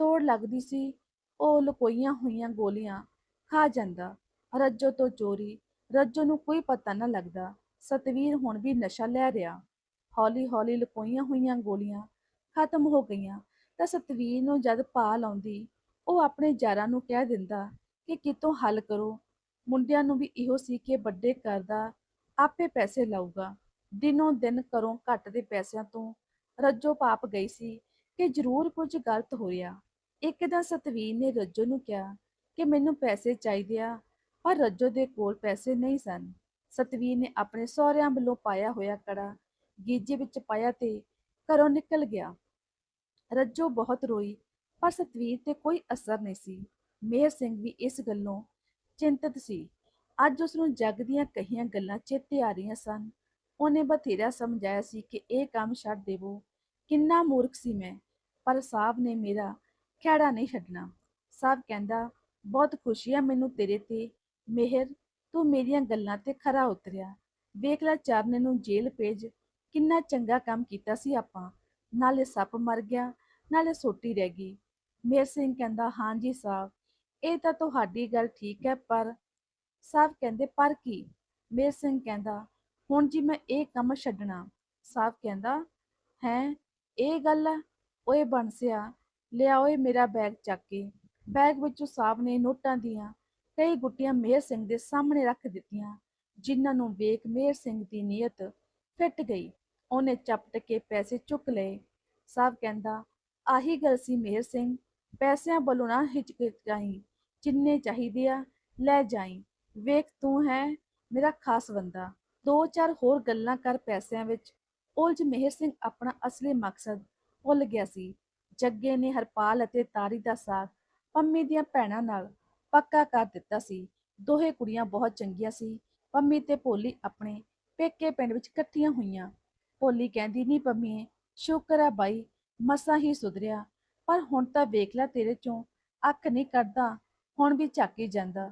Speaker 1: ਤੋੜ ਲੱਗਦੀ ਸੀ ਉਹ ਲੁਕੋਈਆਂ ਹੋਈਆਂ ਗੋਲੀਆਂ ਖਾ ਜਾਂਦਾ। ਰੱਜੋ ਤੋਂ ਚੋਰੀ, ਰੱਜੋ ਨੂੰ ਕੋਈ ਪਤਾ ਨਾ ਲੱਗਦਾ। ਸਤਵੀਰ ਹੁਣ ਵੀ ਨਸ਼ਾ ਲੈ ਰਿਹਾ। ਹੌਲੀ ਹੌਲੀ ਲੁਕੋਈਆਂ ਹੋਈਆਂ ਗੋਲੀਆਂ ਖਤਮ ਹੋ ਗਈਆਂ ਤਾਂ ਸਤਵੀਰ ਨੂੰ ਜਦ ਪਾ ਲਾਉਂਦੀ ਉਹ ਆਪਣੇ ਯਾਰਾਂ ਨੂੰ ਕਹਿ ਦਿੰਦਾ ਕਿ ਕਿਤੋਂ ਹੱਲ ਕਰੋ। ਮੁੰਡਿਆਂ ਨੂੰ ਵੀ ਇਹੋ ਸੀ ਕਿ ਵੱਡੇ ਕਰਦਾ ਆਪੇ ਪੈਸੇ ਲਾਊਗਾ। ਦਿਨੋਂ ਦਿਨ ਘਰੋਂ ਘੱਟ ਦੇ ਪੈਸਿਆਂ ਤੋਂ ਰੱਜੋ ਪਾਪ ਗਈ ਸੀ ਕਿ ਜ਼ਰੂਰ ਕੁਝ ਗਲਤ ਹੋ ਰਿਹਾ। ਇੱਕ ਦਿਨ ਸਤਵੀਰ ਨੇ ਰੱਜੋ ਨੂੰ ਕਿਹਾ ਕਿ ਮੈਨੂੰ ਪੈਸੇ ਚਾਹੀਦੇ ਆ, ਪਰ ਰੱਜੋ ਦੇ ਕੋਲ ਪੈਸੇ ਨਹੀਂ ਸਨ। ਸਤਵੀਰ ਨੇ ਆਪਣੇ ਸਹੁਰਿਆਂ ਵੱਲੋਂ ਪਾਇਆ ਹੋਇਆ ਕੜਾ ਗੀਜੇ ਵਿੱਚ ਪਾਇਆ ਤੇ ਘਰੋਂ ਨਿਕਲ ਗਿਆ। ਰੱਜੋ ਬਹੁਤ ਰੋਈ, ਪਰ ਸਤਵੀਰ ਤੇ ਕੋਈ ਅਸਰ ਨਹੀਂ ਸੀ। ਮੇਹਰ ਸਿੰਘ ਵੀ ਇਸ ਗੱਲੋਂ ਚਿੰਤਤ ਸੀ। ਅੱਜ ਉਸ ਨੂੰ ਜੱਗ ਦੀਆਂ ਕਹੀਆਂ ਗੱਲਾਂ ਚੇਤੇ ਆ ਰਹੀਆਂ ਸਨ। ਉਹਨੇ ਬਥੇਰਾ ਸਮਝਾਇਆ ਸੀ ਕਿ ਇਹ ਕੰਮ ਛੱਡ ਦੇਵੋ। ਕਿੰਨਾ ਮੂਰਖ ਸੀ ਮੈਂ, ਪਰ ਸਾਹਿਬ ਨੇ ਮੇਰਾ ਖਹਿੜਾ ਨਹੀਂ ਛੱਡਣਾ। ਸਾਹਿਬ ਕਹਿੰਦਾ, ਬਹੁਤ ਖੁਸ਼ੀ ਆ ਮੈਨੂੰ ਤੇਰੇ ਤੇ। ਮਿਹਰ, ਤੂੰ ਮੇਰੀਆਂ ਗੱਲਾਂ ਤੇ ਖਰਾ ਉਤਰਿਆ। ਵੇਖ ਲੈ ਚਰਨ ਨੂੰ ਜੇਲ੍ਹ ਭੇਜ। ਕਿੰਨਾ ਚੰਗਾ ਕੰਮ ਕੀਤਾ ਸੀ ਆਪਾਂ। ਨਾਲੇ ਸੱਪ ਮਰ ਗਿਆ, ਨਾਲੇ ਸੋਟੀ ਰਹਿ ਗਈ। ਮੇਰ ਸਿੰਘ ਕਹਿੰਦਾ ਹਾਂਜੀ ਸਾਹਿਬ ਇਹ ਤਾਂ ਤੁਹਾਡੀ ਗੱਲ ਠੀਕ ਹੈ, ਪਰ ਸਾਹਿਬ ਕਹਿੰਦੇ, ਪਰ ਕੀ? ਮੇਰ ਸਿੰਘ ਕਹਿੰਦਾ, ਹੁਣ ਜੀ ਮੈਂ ਇਹ ਕੰਮ ਛੱਡਣਾ। ਸਾਹਿਬ ਕਹਿੰਦਾ, ਹੈ, ਇਹ ਗੱਲ ਹੈ ਓਏ ਬਣਸਿਆ ਲਿਆ ਓਏ ਮੇਰਾ ਬੈਗ ਚੱਕ ਕੇ। ਬੈਗ ਵਿੱਚੋਂ ਸਾਹਿਬ ਨੇ ਨੋਟਾਂ ਦੀਆਂ ਕਈ ਗੁੱਟੀਆਂ ਮੇਹਰ ਸਿੰਘ ਦੇ ਸਾਹਮਣੇ ਰੱਖ ਦਿੱਤੀਆਂ, ਜਿਨ੍ਹਾਂ ਨੂੰ ਵੇਖ ਮੇਹਰ ਸਿੰਘ ਦੀ ਨੀਅਤ ਫਿੱਟ ਗਈ। ਉਹਨੇ ਚਪਟ ਕੇ ਪੈਸੇ ਚੁੱਕ ਲਏ। ਸਾਹਿਬ ਕਹਿੰਦਾ, ਆਹੀ ਗੱਲ ਸੀ ਮੇਹਰ ਸਿੰਘ, ਪੈਸਿਆਂ ਵੱਲੋਂ ਨਾ ਹਿਚਕਿਚਾਈ ਜਿੰਨੇ ਚਾਹੀਦੇ ਆ ਲੈ ਜਾਈ। ਵੇਖ ਤੂੰ ਹੈ ਮੇਰਾ ਖਾਸ ਬੰਦਾ। ਦੋ ਚਾਰ ਹੋਰ ਗੱਲਾਂ ਕਰ ਪੈਸਿਆਂ ਵਿੱਚ। ਉਲਝ ਮੇਹਰ ਸਿੰਘ ਆਪਣਾ ਅਸਲੀ ਮਕਸਦ ਭੁੱਲ ਗਿਆ ਸੀ। ਜੱਗੇ ਨੇ ਹਰਪਾਲ ਅਤੇ ਤਾਰੀ ਦਾ ਸਾਥ ਪੰਮੀ ਦੀਆਂ ਭੈਣਾਂ ਨਾਲ ਪੱਕਾ ਕਰ ਦਿੱਤਾ ਸੀ। ਦੋਹੇ ਕੁੜੀਆਂ ਬਹੁਤ ਚੰਗੀਆਂ ਸੀ। ਪੰਮੀ ਤੇ ਭੋਲੀ ਆਪਣੇ ਪੇਕੇ ਪਿੰਡ ਵਿੱਚ ਇਕੱਠੀਆਂ ਹੋਈਆਂ। ਭੋਲੀ ਕਹਿੰਦੀ ਨਹੀਂ ਪੰਮੀ, ਸ਼ੁਕਰ ਆ ਬਾਈ, ਮਸਾਂ ਹੀ ਸੁਧਰਿਆ। ਪਰ ਹੁਣ ਤਾਂ ਵੇਖ ਲੈ ਤੇਰੇ ਚੋਂ ਅੱਖ ਨਹੀਂ ਕੱਢਦਾ, ਹੁਣ ਵੀ ਝਾਕੀ ਜਾਂਦਾ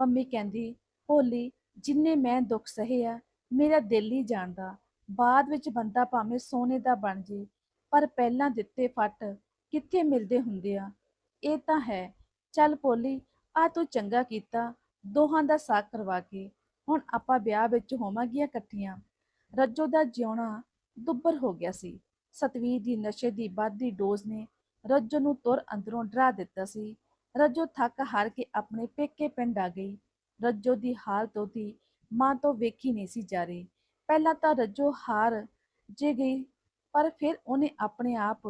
Speaker 1: ਪੰਮੀ ਕਹਿੰਦੀ, ਭੋਲੀ, ਜਿੰਨੇ ਮੈਂ ਦੁੱਖ ਸਹੇ ਆ, ਮੇਰਾ ਦਿਲ ਹੀ ਜਾਣਦਾ। ਬਾਅਦ ਵਿੱਚ ਬੰਦਾ ਭਾਵੇਂ ਸੋਨੇ ਦਾ ਬਣ ਜੇ ਪਰ ਪਹਿਲਾਂ ਦਿੱਤੇ ਫੱਟ ਕਿੱਥੇ ਮਿਲਦੇ ਹੁੰਦੇ ਆ? ਇਹ ਤਾਂ ਹੈ। ਚੱਲ ਪੋਲੀ, ਆ ਤੂੰ ਚੰਗਾ ਕੀਤਾ, ਦੋਹਾਂ ਦਾ ਸਾਥ ਕਰਵਾ ਕੇ। ਹੁਣ ਆਪਾਂ ਵਿਆਹ ਵਿੱਚ ਹੋਵਾਂਗੀਆਂ ਇਕੱਠੀਆਂ। ਰੱਜੋ ਦਾ ਜਿਉਣਾ ਦੁੱਬਰ ਹੋ ਗਿਆ ਸੀ। ਸਤਵੀਰ ਦੀ ਨਸ਼ੇ ਦੀ ਵੱਧਦੀ ਡੋਜ਼ ਨੇ ਰੱਜੋ ਨੂੰ ਤੁਰ ਅੰਦਰੋਂ ਡਰਾ ਦਿੱਤਾ ਸੀ। ਰੱਜੋ ਥੱਕ ਹਾਰ ਕੇ ਆਪਣੇ ਪੇਕੇ ਪਿੰਡ ਆ ਗਈ। ਰੱਜੋ ਦੀ ਹਾਲਤ ਉਹਦੀ ਮਾਂ ਤੋਂ ਵੇਖੀ ਨਹੀਂ ਸੀ ਜਾ ਰਹੀ। ਪਹਿਲਾਂ ਤਾਂ ਰੱਜੋ ਹਾਰ ਜੇ ਗਈ ਪਰ ਫਿਰ ਉਹਨੇ ਆਪਣੇ ਆਪ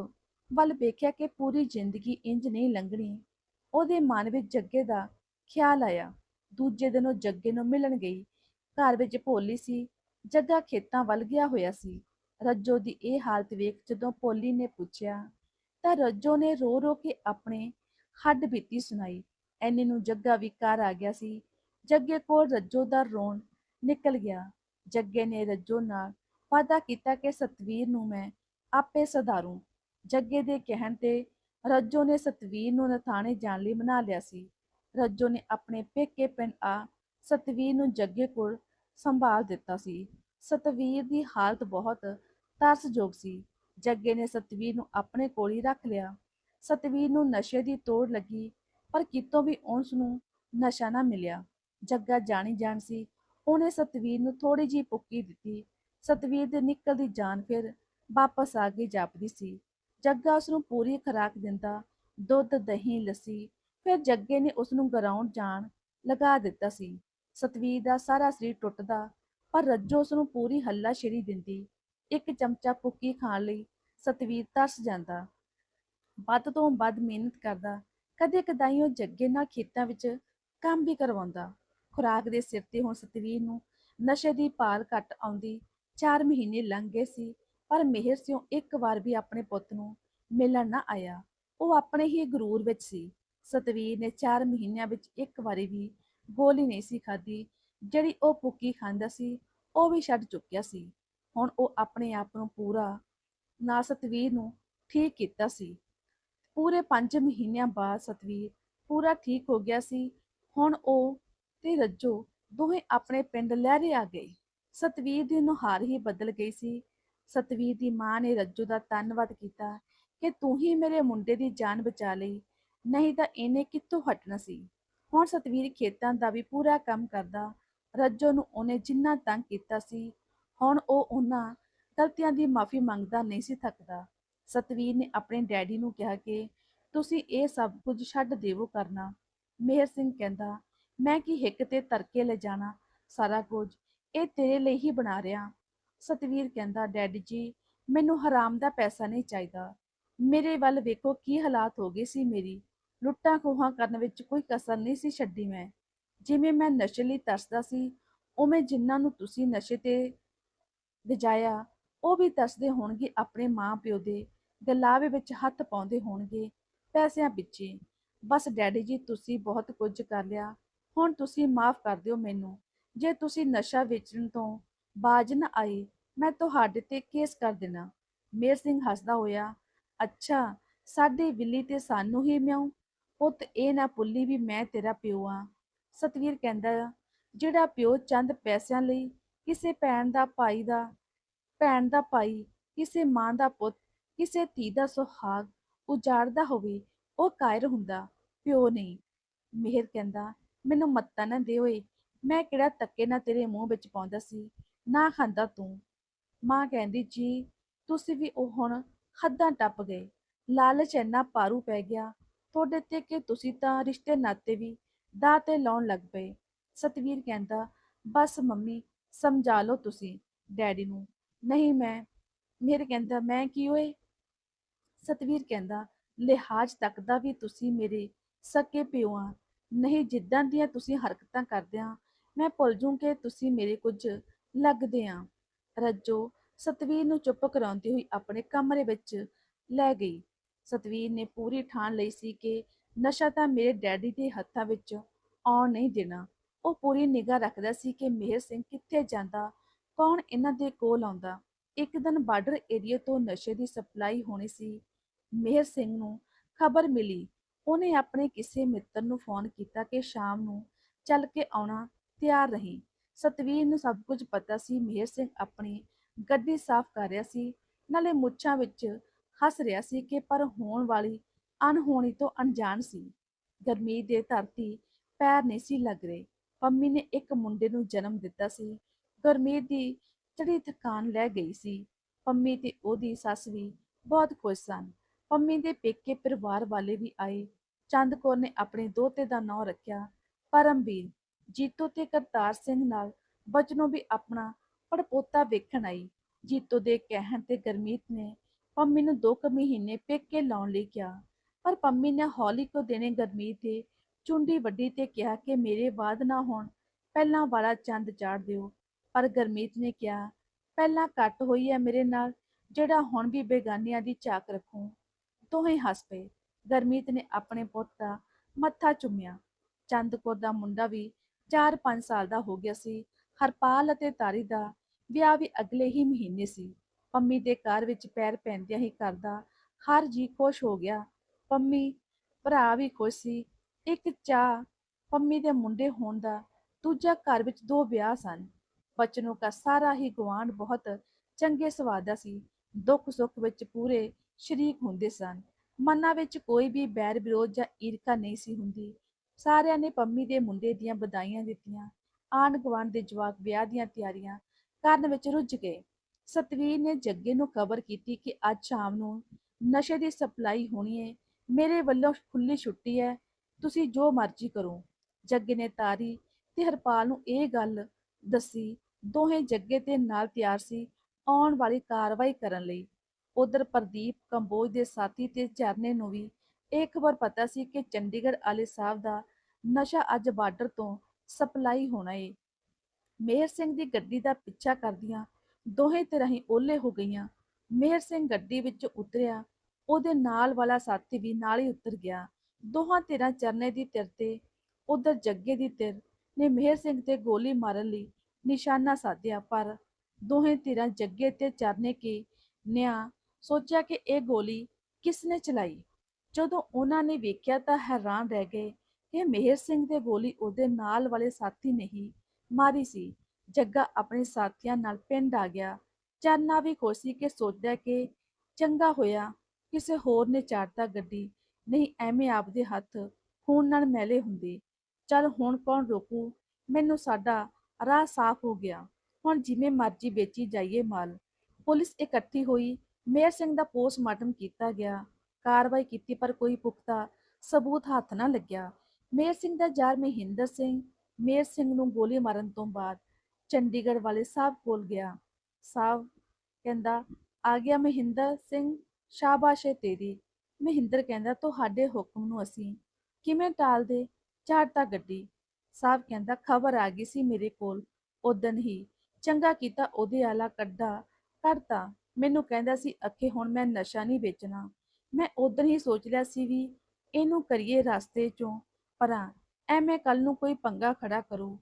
Speaker 1: ਵੱਲ ਵੇਖਿਆ ਕਿ ਪੂਰੀ ਜ਼ਿੰਦਗੀ ਇੰਜ ਨਹੀਂ ਲੰਘਣੀ। ਉਹਦੇ ਮਨ ਵਿੱਚ ਜੱਗੇ ਦਾ ਖਿਆਲ ਆਇਆ। ਦੂਜੇ ਦਿਨ ਉਹ ਜੱਗੇ ਨੂੰ ਮਿਲਣ ਗਈ। ਘਰ ਵਿੱਚ ਭੋਲੀ ਸੀ। ਜੱਗਾ ਖੇਤਾਂ ਵੱਲ ਗਿਆ ਹੋਇਆ ਸੀ। ਰੱਜੋ ਦੀ ਇਹ ਹਾਲਤ ਵੇਖ ਜਦੋਂ ਭੋਲੀ ਨੇ ਪੁੱਛਿਆ, ਤਾਂ ਰੱਜੋ ਨੇ ਰੋ ਰੋ ਕੇ ਆਪਣੇ ਹੱਡ ਬੀਤੀ ਸੁਣਾਈ। ਐਨੇ ਨੂੰ ਜੱਗਾ ਵੀ ਘਰ ਆ ਗਿਆ ਸੀ। ਜੱਗੇ ਕੋਲ ਰੱਜੋ ਦਾ ਰੋਣ ਨਿਕਲ ਗਿਆ। ਜੱਗੇ ਨੇ ਰੱਜੋ ਨਾਲ ਵਾਅਦਾ ਕੀਤਾ ਕਿ ਸਤਵੀਰ ਨੂੰ ਮੈਂ ਆਪੇ ਸਧਾਰੂ। ਜੱਗੇ ਦੇ ਕਹਿਣ ਤੇ ਰੱਜੋ ਨੇ ਸਤਵੀਰ ਨੂੰ ਨਥਾਣੇ ਜਾਣ ਲਈ ਮਨਾ ਲਿਆ ਸੀ। ਰੱਜੋ ਨੇ ਆਪਣੇ ਪੇਕੇ ਪਿੰਡ ਆ ਸਤਵੀਰ ਨੂੰ ਜੱਗੇ ਕੋਲ ਸੰਭਾਲ ਦਿੱਤਾ ਸੀ। ਸਤਵੀਰ ਦੀ ਹਾਲਤ ਬਹੁਤ ਤਰਸਯੋਗ ਸੀ। ਜੱਗੇ ਨੇ ਸਤਵੀਰ ਨੂੰ ਆਪਣੇ ਕੋਲ ਹੀ ਰੱਖ ਲਿਆ। ਸਤਵੀਰ ਨੂੰ ਨਸ਼ੇ ਦੀ ਤੋੜ ਲੱਗੀ, ਪਰ ਕਿਤੋਂ ਵੀ ਉਸ ਨੂੰ ਨਸ਼ਾ ਨਾ ਮਿਲਿਆ। ਜੱਗਾ ਜਾਣੀ ਜਾਣ ਸੀ। ਉਹਨੇ ਸਤਵੀਰ ਨੂੰ ਥੋੜੀ ਜਿਹੀ ਪੁੱਕੀ ਦਿੱਤੀ। ਸਤਵੀਰ ਦੇ ਨਿਕਲਦੀ ਜਾਨ ਫਿਰ ਵਾਪਸ ਆ ਕੇ ਜਾਪਦੀ ਸੀ। ਜੱਗਾ ਉਸ ਨੂੰ ਪੂਰੀ ਖੁਰਾਕ ਦਿੰਦਾ, ਦੁੱਧ, ਦਹੀਂ, ਲੱਸੀ, ਫਿਰ ਜੱਗੇ ਨੇ ਉਸ ਨੂੰ ਗਰਾਊਂਡ ਜਾਣ ਲਗਾ ਦਿੱਤਾ ਸੀ। ਸਤਵੀਰ ਦਾ ਸਾਰਾ ਸਰੀਰ ਟੁੱਟਦਾ, ਪਰ ਰੱਜੋ ਉਸ ਨੂੰ ਪੂਰੀ ਹੱਲਾ ਸ਼ੇਰੀ ਦਿੰਦੀ। ਇੱਕ ਚਮਚਾ ਪੁੱਕੀ ਖਾਣ ਲਈ ਸਤਵੀਰ ਤਰਸ ਜਾਂਦਾ। ਵੱਧ ਤੋਂ ਵੱਧ ਮਿਹਨਤ ਕਰਦਾ, ਕਦੇ ਕਦਾਈ ਉਹ ਜੱਗੇ ਨਾਲ ਖੇਤਾਂ ਵਿੱਚ ਕੰਮ ਵੀ ਕਰਵਾਉਂਦਾ। ਖੁਰਾਕ ਦੇ ਸਿਰ ਤੇ ਹੁਣ ਸਤਵੀਰ ਨੂੰ ਨਸ਼ੇ ਦੀ ਭਾਲ ਘਟ ਆਉਂਦੀ 4 ਮਹੀਨੇ ਲੰਘ ਗਏ ਸੀ, ਪਰ ਮਿਹਰ ਸਿਓ ਇੱਕ ਵਾਰ ਵੀ ਆਪਣੇ ਪੁੱਤ ਨੂੰ ਮਿਲਣ ਨਾ ਆਇਆ। ਉਹ ਆਪਣੇ ਹੀ ਗਰੂਰ ਵਿੱਚ ਸੀ। ਸਤਵੀਰ ਨੇ 4 ਮਹੀਨਿਆਂ ਵਿੱਚ ਇੱਕ ਵਾਰੀ ਵੀ ਗੋਲੀ ਨਹੀਂ ਸੀ ਖਾਧੀ, ਜਿਹੜੀ ਉਹ ਪੁੱਕੀ ਖਾਂਦਾ ਸੀ, ਉਹ ਵੀ ਛੱਡ ਚੁੱਕਿਆ ਸੀ। ਹੁਣ ਉਹ ਆਪਣੇ ਆਪ ਨੂੰ ਪੂਰਾ, ਨਾ ਸਤਵੀਰ ਨੂੰ ਠੀਕ ਕੀਤਾ ਸੀ। ਪੂਰੇ 5 ਮਹੀਨਿਆਂ ਬਾਅਦ ਸਤਵੀਰ ਪੂਰਾ ਠੀਕ ਹੋ ਗਿਆ ਸੀ। ਹੁਣ ਉਹ ਤੇ ਰੱਜੋ ਦੋਵੇਂ ਆਪਣੇ ਪਿੰਡ ਲਹਿਰੇ ਆ ਗਏ। ਸਤਵੀਰ ਦੀ ਨੁਹਾਰ ਹੀ ਬਦਲ ਗਈ ਸੀ। ਸਤਵੀਰ ਦੀ ਮਾਂ ਨੇ ਰੱਜੋ ਦਾ ਧੰਨਵਾਦ ਕੀਤਾ ਕਿ ਤੂੰ ਹੀ ਮੇਰੇ ਮੁੰਡੇ ਦੀ ਜਾਨ ਬਚਾ ਲਈ, ਨਹੀਂ ਤਾਂ ਇਹਨੇ ਕਿੱਥੋਂ ਹਟਣਾ ਸੀ? ਹੁਣ ਸਤਵੀਰ ਖੇਤਾਂ ਦਾ ਵੀ ਪੂਰਾ ਕੰਮ ਕਰਦਾ, ਰੱਜੋ ਨੂੰ ਉਹਨੇ ਜਿੰਨਾ ਤੰਗ ਕੀਤਾ ਸੀ, ਹੁਣ ਉਹ ਉਹਨਾਂ ਗਲਤੀਆਂ ਦੀ ਮਾਫੀ ਮੰਗਦਾ ਨਹੀਂ ਸੀ ਥੱਕਦਾ। ਸਤਵੀਰ ਨੇ ਆਪਣੇ ਡੈਡੀ ਨੂੰ ਕਿਹਾ ਕਿ ਤੁਸੀਂ ਇਹ ਸਭ ਕੁਝ ਛੱਡ ਦੇਵੋ ਕਰਨਾ। ਮੇਹਰ ਸਿੰਘ ਕਹਿੰਦਾ, ਮੈਂ ਕੀ ਹਿੱਕ ਤੇ ਤਰਕੇ ਲੈ ਜਾਣਾ? ਸਾਰਾ ਕੁਝ ਇਹ ਤੇਰੇ ਲਈ ਹੀ ਬਣਾ ਰਿਹਾ। ਸਤਵੀਰ ਕਹਿੰਦਾ, ਡੈਡੀ ਜੀ, ਮੈਨੂੰ ਹਰਾਮ ਦਾ ਪੈਸਾ ਨਹੀਂ ਚਾਹੀਦਾ। ਮੇਰੇ ਵੱਲ ਵੇਖੋ ਕੀ ਹਾਲਾਤ ਹੋ ਗਏ ਸੀ ਮੇਰੀ। ਲੁੱਟਾਂ ਖੋਹਾਂ ਕਰਨ ਵਿੱਚ ਕੋਈ ਕਸਰ ਨਹੀਂ ਸੀ ਛੱਡੀ ਮੈਂ। ਜਿਵੇਂ ਮੈਂ ਨਸ਼ੇ ਲਈ ਤਰਸਦਾ ਸੀ, ਉਵੇਂ ਜਿਨ੍ਹਾਂ ਨੂੰ ਤੁਸੀਂ ਨਸ਼ੇ ਤੇ ਵਜਾਇਆ, ਉਹ ਵੀ ਤਰਸਦੇ ਹੋਣਗੇ ਆਪਣੇ ਮਾਂ ਪਿਓ ਦੇ। ਗਲਾਵੇ ਵਿੱਚ ਹੱਥ ਪਾਉਂਦੇ ਹੋਣਗੇ ਪੈਸਿਆਂ ਪਿੱਛੇ ਬਸ ਡੈਡੀ ਜੀ, ਤੁਸੀਂ ਬਹੁਤ ਕੁਝ ਕਰ ਲਿਆ। ਹੁਣ ਤੁਸੀਂ ਮਾਫ ਕਰ ਦਿਓ ਮੈਨੂੰ। ਜੇ ਤੁਸੀਂ ਨਸ਼ਾ ਵੇਚਣ ਤੋਂ ਬਾਜ ਨਾ ਆਏ, ਮੈਂ ਤੁਹਾਡੇ ਤੇ ਕੇਸ ਕਰ ਦੇਣਾ। ਮੇਰ ਸਿੰਘ ਹੱਸਦਾ ਹੋਇਆ, ਅੱਛਾ, ਸਾਡੇ ਬਿੱਲੀ ਤੇ ਸਾਨੂੰ ਹੀ ਮਿਆਉ। ਪੁੱਤ, ਇਹ ਨਾ ਭੁੱਲੀ ਵੀ ਮੈਂ ਤੇਰਾ ਪਿਓ ਆ। ਸਤਵੀਰ ਕਹਿੰਦਾ, ਜਿਹੜਾ ਪਿਓ ਚੰਦ ਪੈਸਿਆਂ ਲਈ, ਕਿਸੇ ਭੈਣ ਦਾ ਭਾਈ ਦਾ, ਭੈਣ ਦਾ ਭਾਈ, ਕਿਸੇ ਮਾਂ ਦਾ ਪੁੱਤ, ਕਿਸੇ ਧੀ ਦਾ ਸੁਹਾਗ ਉਜਾੜਦਾ ਹੋਵੇ, ਉਹ ਕਾਇਰ ਹੁੰਦਾ, ਪਿਓ ਨਹੀਂ। ਮਿਹਰ ਕਹਿੰਦਾ, ਮੈਨੂੰ ਮੱਤਾ ਨਾ ਦੇ ਓਏ ਮੈਂ ਕਿਹੜਾ ਤੱਕੇ ਨਾ ਤੇਰੇ ਮੂੰਹ ਵਿੱਚ ਪਾਉਂਦਾ ਸੀ? ਨਾ ਖਾਂਦਾ ਤੂੰ। ਮਾਂ ਕਹਿੰਦੀ, ਜੀ, ਤੁਸੀਂ ਵੀ ਉਹ ਹੁਣ ਹੱਦਾਂ ਟੱਪ ਗਏ। ਲਾਲਚ ਇੰਨਾ ਪਾਰੂ ਪੈ ਗਿਆ। ਤੁਹਾਡੇ ਤੇ ਕਿ ਤੁਸੀਂ ਤਾਂ ਰਿਸ਼ਤੇ ਨਾਤੇ ਵੀ ਦਾ ਤੇ ਲਾਉਣ ਲੱਗ ਪਏ? ਸਤਵੀਰ ਕਹਿੰਦਾ, ਬਸ ਮੰਮੀ, ਸਮਝਾ ਲਓ ਤੁਸੀਂ ਡੈਡੀ ਨੂੰ। ਨਹੀਂ ਮੈਂ ਮੇਰੇ ਕਹਿੰਦਾ, ਮੈਂ ਕੀ ਹੋਏ ਸਤਵੀਰ ਕਹਿੰਦਾ, ਲਿਹਾਜ਼ ਤੱਕ ਦਾ ਵੀ ਤੁਸੀਂ ਮੇਰੇ ਸਕੇ ਪਿਓ ਆ। ਨਹੀਂ ਜਿੱਦਾਂ ਦੀਆਂ ਤੁਸੀਂ ਹਰਕਤਾਂ ਕਰਦੇ ਆ ਮੈਂ ਭੁੱਲ ਜੂੰ ਕਿ ਤੁਸੀਂ ਮੇਰੇ ਕੁਝ ਲੱਗਦੇ ਆ। ਰੱਜੋ, ਸਤਵੀਰ ਨੂੰ ਚੁੱਪ ਕਰਾਉਂਦੀ ਹੋਈ ਆਪਣੇ ਕਮਰੇ ਵਿੱਚ ਲੈ ਗਈ। ਸਤਵੀਰ ਨੇ ਪੂਰੀ ਠਾਣ ਲਈ ਸੀ ਕਿ ਨਸ਼ਾ ਤਾਂ ਮੇਰੇ ਡੈਡੀ ਦੇ ਹੱਥਾਂ ਵਿੱਚ ਆਉਣ ਨਹੀਂ ਦੇਣਾ। ਉਹ ਪੂਰੀ ਨਿਗਾਹ ਰੱਖਦਾ ਸੀ ਕਿ ਮਿਹਰ ਸਿੰਘ ਕਿੱਥੇ ਜਾਂਦਾ, ਕੌਣ ਇਹਨਾਂ ਦੇ ਕੋਲ ਆਉਂਦਾ। ਇੱਕ ਦਿਨ ਬਾਰਡਰ ਏਰੀਆ ਤੋਂ ਨਸ਼ੇ ਦੀ ਸਪਲਾਈ ਹੋਣੀ ਸੀ। ਮਿਹਰ ਸਿੰਘ ਨੂੰ ਖਬਰ ਮਿਲੀ। ਉਹਨੇ ਆਪਣੇ ਕਿਸੇ ਮਿੱਤਰ ਨੂੰ ਫੋਨ ਕੀਤਾ ਕਿ ਸ਼ਾਮ ਨੂੰ ਚੱਲ ਕੇ ਆਉਣਾ। ਤਿਆਰ ਰਹੀ। ਸਤਵੀਰ ਨੂੰ ਸਭ ਕੁਝ ਪਤਾ ਸੀ। ਮਿਹਰ ਸਿੰਘ ਆਪਣੀ ਗੱਡੀ ਸਾਫ਼ ਕਰ ਰਿਹਾ ਸੀ। ਨਾਲੇ ਮੁੱਛਾਂ ਵਿੱਚ ਹੱਸ ਰਿਹਾ ਸੀ ਕਿ ਪਰ ਹੋਣ ਵਾਲੀ ਅਣਹੋਣੀ ਤੋਂ ਅਣਜਾਣ ਸੀ। ਗਰਮੀ ਦੇ ਧਰਤੀ ਪੈਰ ਨਹੀਂ ਸੀ ਲੱਗ ਰਹੇ। ਪੰਮੀ ਨੇ ਇੱਕ ਮੁੰਡੇ ਨੂੰ ਜਨਮ ਦਿੱਤਾ ਸੀ। ਗੁਰਮੀਤ ਦੀ ਚੜੀ ਥਕਾਨ ਲੈ ਗਈ ਸੀ। ਪੰਮੀ ਤੇ ਉਹਦੀ ਸੱਸ ਵੀ ਬਹੁਤ ਖੁਸ਼ ਸਨ। ਪੰਮੀ ਦੇ ਪੇਕੇ ਪਰਿਵਾਰ ਵਾਲੇ ਵੀ ਆਏ। ਚੰਦ ਕੌਰ ਨੇ ਆਪਣੇ ਦੋਤੇ ਦਾ ਨਾਂ ਰੱਖਿਆ। ਪਰਮਵੀਰ ਜੀਤੋ ਤੇ ਕਰਤਾਰ ਸਿੰਘ ਨਾਲ ਬਚਨੋ ਵੀ ਆਪਣਾ ਪੜਪੋਤਾ ਵੇਖਣ ਆਈ। ਜੀਤੋ ਦੇ ਕਹਿਣ ਤੇ ਗਰਮੀਤ ਨੇ ਪੰਮੀ ਨੂੰ ਦੋ ਮਹੀਨੇ ਪੇਕੇ ਲਾਉਣ ਲਈ ਕਿਹਾ, ਪਰ ਪੰਮੀ ਨੇ ਹੌਲੀ ਕੋ ਦੇਣੇ ਗਰਮੀਤ ਤੇ ਚੁੰਡੀ ਵੱਡੀ ਤੇ ਕਿਹਾ ਕਿ ਮੇਰੇ ਬਾਅਦ ਨਾ ਹੋਣ, ਪਹਿਲਾਂ ਵਾਲਾ ਚੰਦ ਚਾੜ ਦਿਓ। ਪਰ ਗਰਮੀਤ ਨੇ ਕਿਹਾ, ਪਹਿਲਾਂ ਕੱਟ ਹੋਈ ਹੈ ਮੇਰੇ ਨਾਲ, ਜਿਹੜਾ ਹੁਣ ਵੀ ਬੇਗਾਨੀਆਂ ਦੀ ਝਾਕ ਰੱਖੂੰ। ਦੋਹੇ ਹੱਸ ਪਏ। ਗਰਮੀਤ ਨੇ ਆਪਣੇ ਪੁੱਤ ਦਾ ਮੱਥਾ ਚੁੰਮਿਆ। ਚੰਦ ਕੌਰ ਦਾ ਮੁੰਡਾ ਵੀ 4-5 ਸਾਲ ਦਾ ਹੋ ਗਿਆ ਸੀ। ਹਰਪਾਲ ਅਤੇ ਤਾਰੀ ਦਾ ਵਿਆਹ ਵੀ ਅਗਲੇ ਹੀ ਮਹੀਨੇ ਸੀ। ਪੰਮੀ ਦੇ ਘਰ ਵਿੱਚ ਪੈਰ ਪੈਂਦਿਆਂ ਹੀ ਕਰਦਾ ਹਰ ਜੀ ਖੁਸ਼ ਹੋ ਗਿਆ। ਪੰਮੀ ਭਰਾ ਵੀ ਖੁਸ਼ ਸੀ। ਇੱਕ ਚਾਹ ਪੰਮੀ ਦੇ ਮੁੰਡੇ ਹੋਣ ਦਾ ਦੂਜਾ ਘਰ ਵਿੱਚ ਦੋ ਵਿਆਹ ਸਨ। ਬਚਨੋਂ ਦਾ ਸਾਰਾ ਹੀ ਗੁਆਂਢ ਬਹੁਤ ਚੰਗੇ ਸਵਾਦ ਦਾ ਸੀ। ਦੁੱਖ ਸੁੱਖ ਵਿੱਚ ਪੂਰੇ ਸ਼ਰੀਕ ਹੁੰਦੇ ਸਨ। ਮਨਾਂ ਵਿੱਚ ਕੋਈ ਵੀ ਬੈਰ ਵਿਰੋਧ ਜਾਂ ਈਰਖਾ ਨਹੀਂ ਸੀ ਹੁੰਦੀ। ਸਾਰਿਆਂ ਨੇ ਪੰਮੀ ਦੇ ਮੁੰਡੇ ਦੀਆਂ ਵਧਾਈਆਂ ਦਿੱਤੀਆਂ। ਆਂਢ ਗੁਆਂਢ ਦੇ ਜਵਾਕ ਵਿਆਹ ਦੀਆਂ ਤਿਆਰੀਆਂ ਕਰਨ ਵਿੱਚ ਰੁੱਝ ਗਏ। ਸਤਵੀਰ ਨੇ ਜੱਗੇ ਨੂੰ ਖਬਰ ਕੀਤੀ ਕਿ ਅੱਜ ਸ਼ਾਮ ਨੂੰ ਨਸ਼ੇ ਦੀ ਸਪਲਾਈ ਹੋਣੀ ਹੈ ਮੇਰੇ ਵੱਲੋਂ ਖੁੱਲੀ ਛੁੱਟੀ ਹੈ ਤੁਸੀਂ ਜੋ ਮਰਜ਼ੀ ਕਰੋ। ਜੱਗੇ ਨੇ ਤਾਰੀ ਤੇ ਹਰਪਾਲ ਨੂੰ ਇਹ ਗੱਲ ਦੱਸੀ। ਦੋਹੇ ਜੱਗੇ ਦੇ ਨਾਲ ਤਿਆਰ ਸੀ ਆਉਣ ਵਾਲੀ ਕਾਰਵਾਈ ਕਰਨ ਲਈ। ਉਧਰ ਪ੍ਰਦੀਪ ਕੰਬੋਜ ਦੇ ਸਾਥੀ ਤੇ ਚਰਨੇ ਨੂੰ ਵੀ ਇਹ ਖਬਰ ਪਤਾ ਸੀ ਕਿ ਚੰਡੀਗੜ੍ਹ ਵਾਲੇ ਸਾਹਿਬ ਦਾ ਨਸ਼ਾ ਅੱਜ ਬਾਰਡਰ ਤੋਂ ਸਪਲਾਈ ਹੋਣਾ ਏ। ਮੇਹਰ ਸਿੰਘ ਦੀ ਗੱਡੀ ਦਾ ਪਿੱਛਾ ਕਰਦੀਆਂ ਦੋਹੇ ਧਿਰਾਂ ਹੀ ਓਲੇ ਹੋ ਗਈਆਂ। ਮੇਹਰ ਸਿੰਘ ਗੱਡੀ ਵਿੱਚ ਉਤਰਿਆ, ਉਹਦੇ ਨਾਲ ਵਾਲਾ ਸਾਥੀ ਵੀ ਨਾਲ ਹੀ ਉਤਰ ਗਿਆ। ਦੋਹਾਂ ਧਿਰਾਂ ਚਰਨੇ ਦੀ ਧਿਰ ਤੇ, ਉਧਰ ਜੱਗੇ ਦੀ ਧਿਰ ਨੇ ਮੇਹਰ ਸਿੰਘ ਤੇ ਗੋਲੀ ਮਾਰਨ ਲਈ ਨਿਸ਼ਾਨਾ ਸਾਧਿਆ, ਪਰ ਦੋਹੇ ਧਿਰਾਂ ਜੱਗੇ ਤੇ ਚਰਨੇ ਕੀ ਨਿਆ ਸੋਚਿਆ ਕਿ ਇਹ ਗੋਲੀ ਕਿਸ ਨੇ ਚਲਾਈ? ਜਦੋਂ ਉਹਨਾਂ ਨੇ ਵੇਖਿਆ ਤਾਂ ਹੈਰਾਨ ਰਹਿ ਗਏ। ਕਿ ਮੇਹਰ ਸਿੰਘ ਦੇ ਗੋਲੀ ਉਹਦੇ ਨਾਲ ਵਾਲੇ ਸਾਥੀ ਨਹੀਂ, ਮਾਰੀ ਸੀ। ਜੱਗਾ ਆਪਣੇ ਸਾਥੀਆਂ ਨਾਲ ਪਿੰਡ ਆ ਗਿਆ। ਚਰਨਾ ਵੀ ਖੁਸ਼ੀ ਕੇ ਸੋਚਦਾ ਕਿ ਚੰਗਾ ਹੋਇਆ, ਕਿਸੇ ਹੋਰ ਨੇ ਚਾੜਤਾ ਗੱਡੀ। ਨਹੀਂ, ਐਵੇਂ ਆਪਦੇ ਹੱਥ ਖੂਨ ਨਾਲ ਮੈਲੇ ਹੁੰਦੇ। ਚੱਲ ਹੁਣ ਕੌਣ ਰੋਕੂ? ਮੈਨੂੰ ਸਾਡਾ ਰਾਹ ਸਾਫ਼ ਹੋ ਗਿਆ। ਹੁਣ ਜਿਵੇਂ ਮਰਜ਼ੀ ਵੇਚੀ ਜਾਈਏ ਮਾਲ। ਪੁਲਿਸ ਇਕੱਠੀ ਹੋਈ। ਮੇਹਰ ਸਿੰਘ ਦਾ ਪੋਸਟਮਾਰਟਮ ਕੀਤਾ ਗਿਆ। ਕਾਰਵਾਈ ਕੀਤੀ ਪਰ ਕੋਈ ਪੁਖਤਾ ਸਬੂਤ ਹੱਥ ਨਾ ਲੱਗਿਆ। ਮੇਹਰ ਸਿੰਘ ਦਾ ਯਾਰ ਮਹਿੰਦਰ ਸਿੰਘ। ਮੇਰ ਸਿੰਘ ਨੂੰ ਗੋਲੀ ਮਾਰਨ ਤੋਂ ਬਾਅਦ ਚੰਡੀਗੜ੍ਹ ਵਾਲੇ ਸਾਹਿਬ ਕੋਲ ਗਿਆ। ਸਾਹਿਬ ਕਹਿੰਦਾ, ਆ ਗਿਆ ਮਹਿੰਦਰ ਸਿੰਘ, ਸ਼ਾਬਾਸ਼ ਏ ਤੇਰੀ। ਮਹਿੰਦਰ ਕਹਿੰਦਾ, ਤੁਹਾਡੇ ਹੁਕਮ ਨੂੰ ਅਸੀਂ ਕਿਵੇਂ ਟਾਲਦੇ? ਝਾੜਤਾ ਗੱਡੀ। ਸਾਹਿਬ ਕਹਿੰਦਾ, ਖਬਰ ਆ ਗਈ ਸੀ ਮੇਰੇ ਕੋਲ। ਉਦਣ ਹੀ ਚੰਗਾ ਕੀਤਾ ਉਹਦੇ ਆਲਾ ਕੱਢਾ, ਕੱਢਤਾ। ਮੈਨੂੰ ਕਹਿੰਦਾ ਸੀ, ਅੱਖੇ ਹੁਣ ਮੈਂ ਨਸ਼ਾ ਨਹੀਂ ਵੇਚਣਾ। ਮੈਂ ਉਦੋਂ ਹੀ ਸੋਚ ਲਿਆ ਸੀ ਵੀ ਇਹਨੂੰ ਕਰੀਏ ਰਸਤੇ ਚੋਂ ਪਰਾਂ ਐਵੇਂ ਕੱਲ ਨੂੰ ਕੋਈ ਪੰਗਾ ਖੜਾ ਕਰੂ।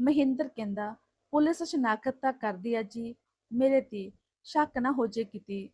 Speaker 1: ਮਹਿੰਦਰ ਕਹਿੰਦਾ, ਪੁਲਿਸ ਸ਼ਨਾਖਤ ਤਾਂ ਕਰਦੀ ਆ ਜੀ, ਮੇਰੇ ਤੇ ਸ਼ੱਕ ਨਾ ਹੋ ਜੇ ਕਿਤੇ।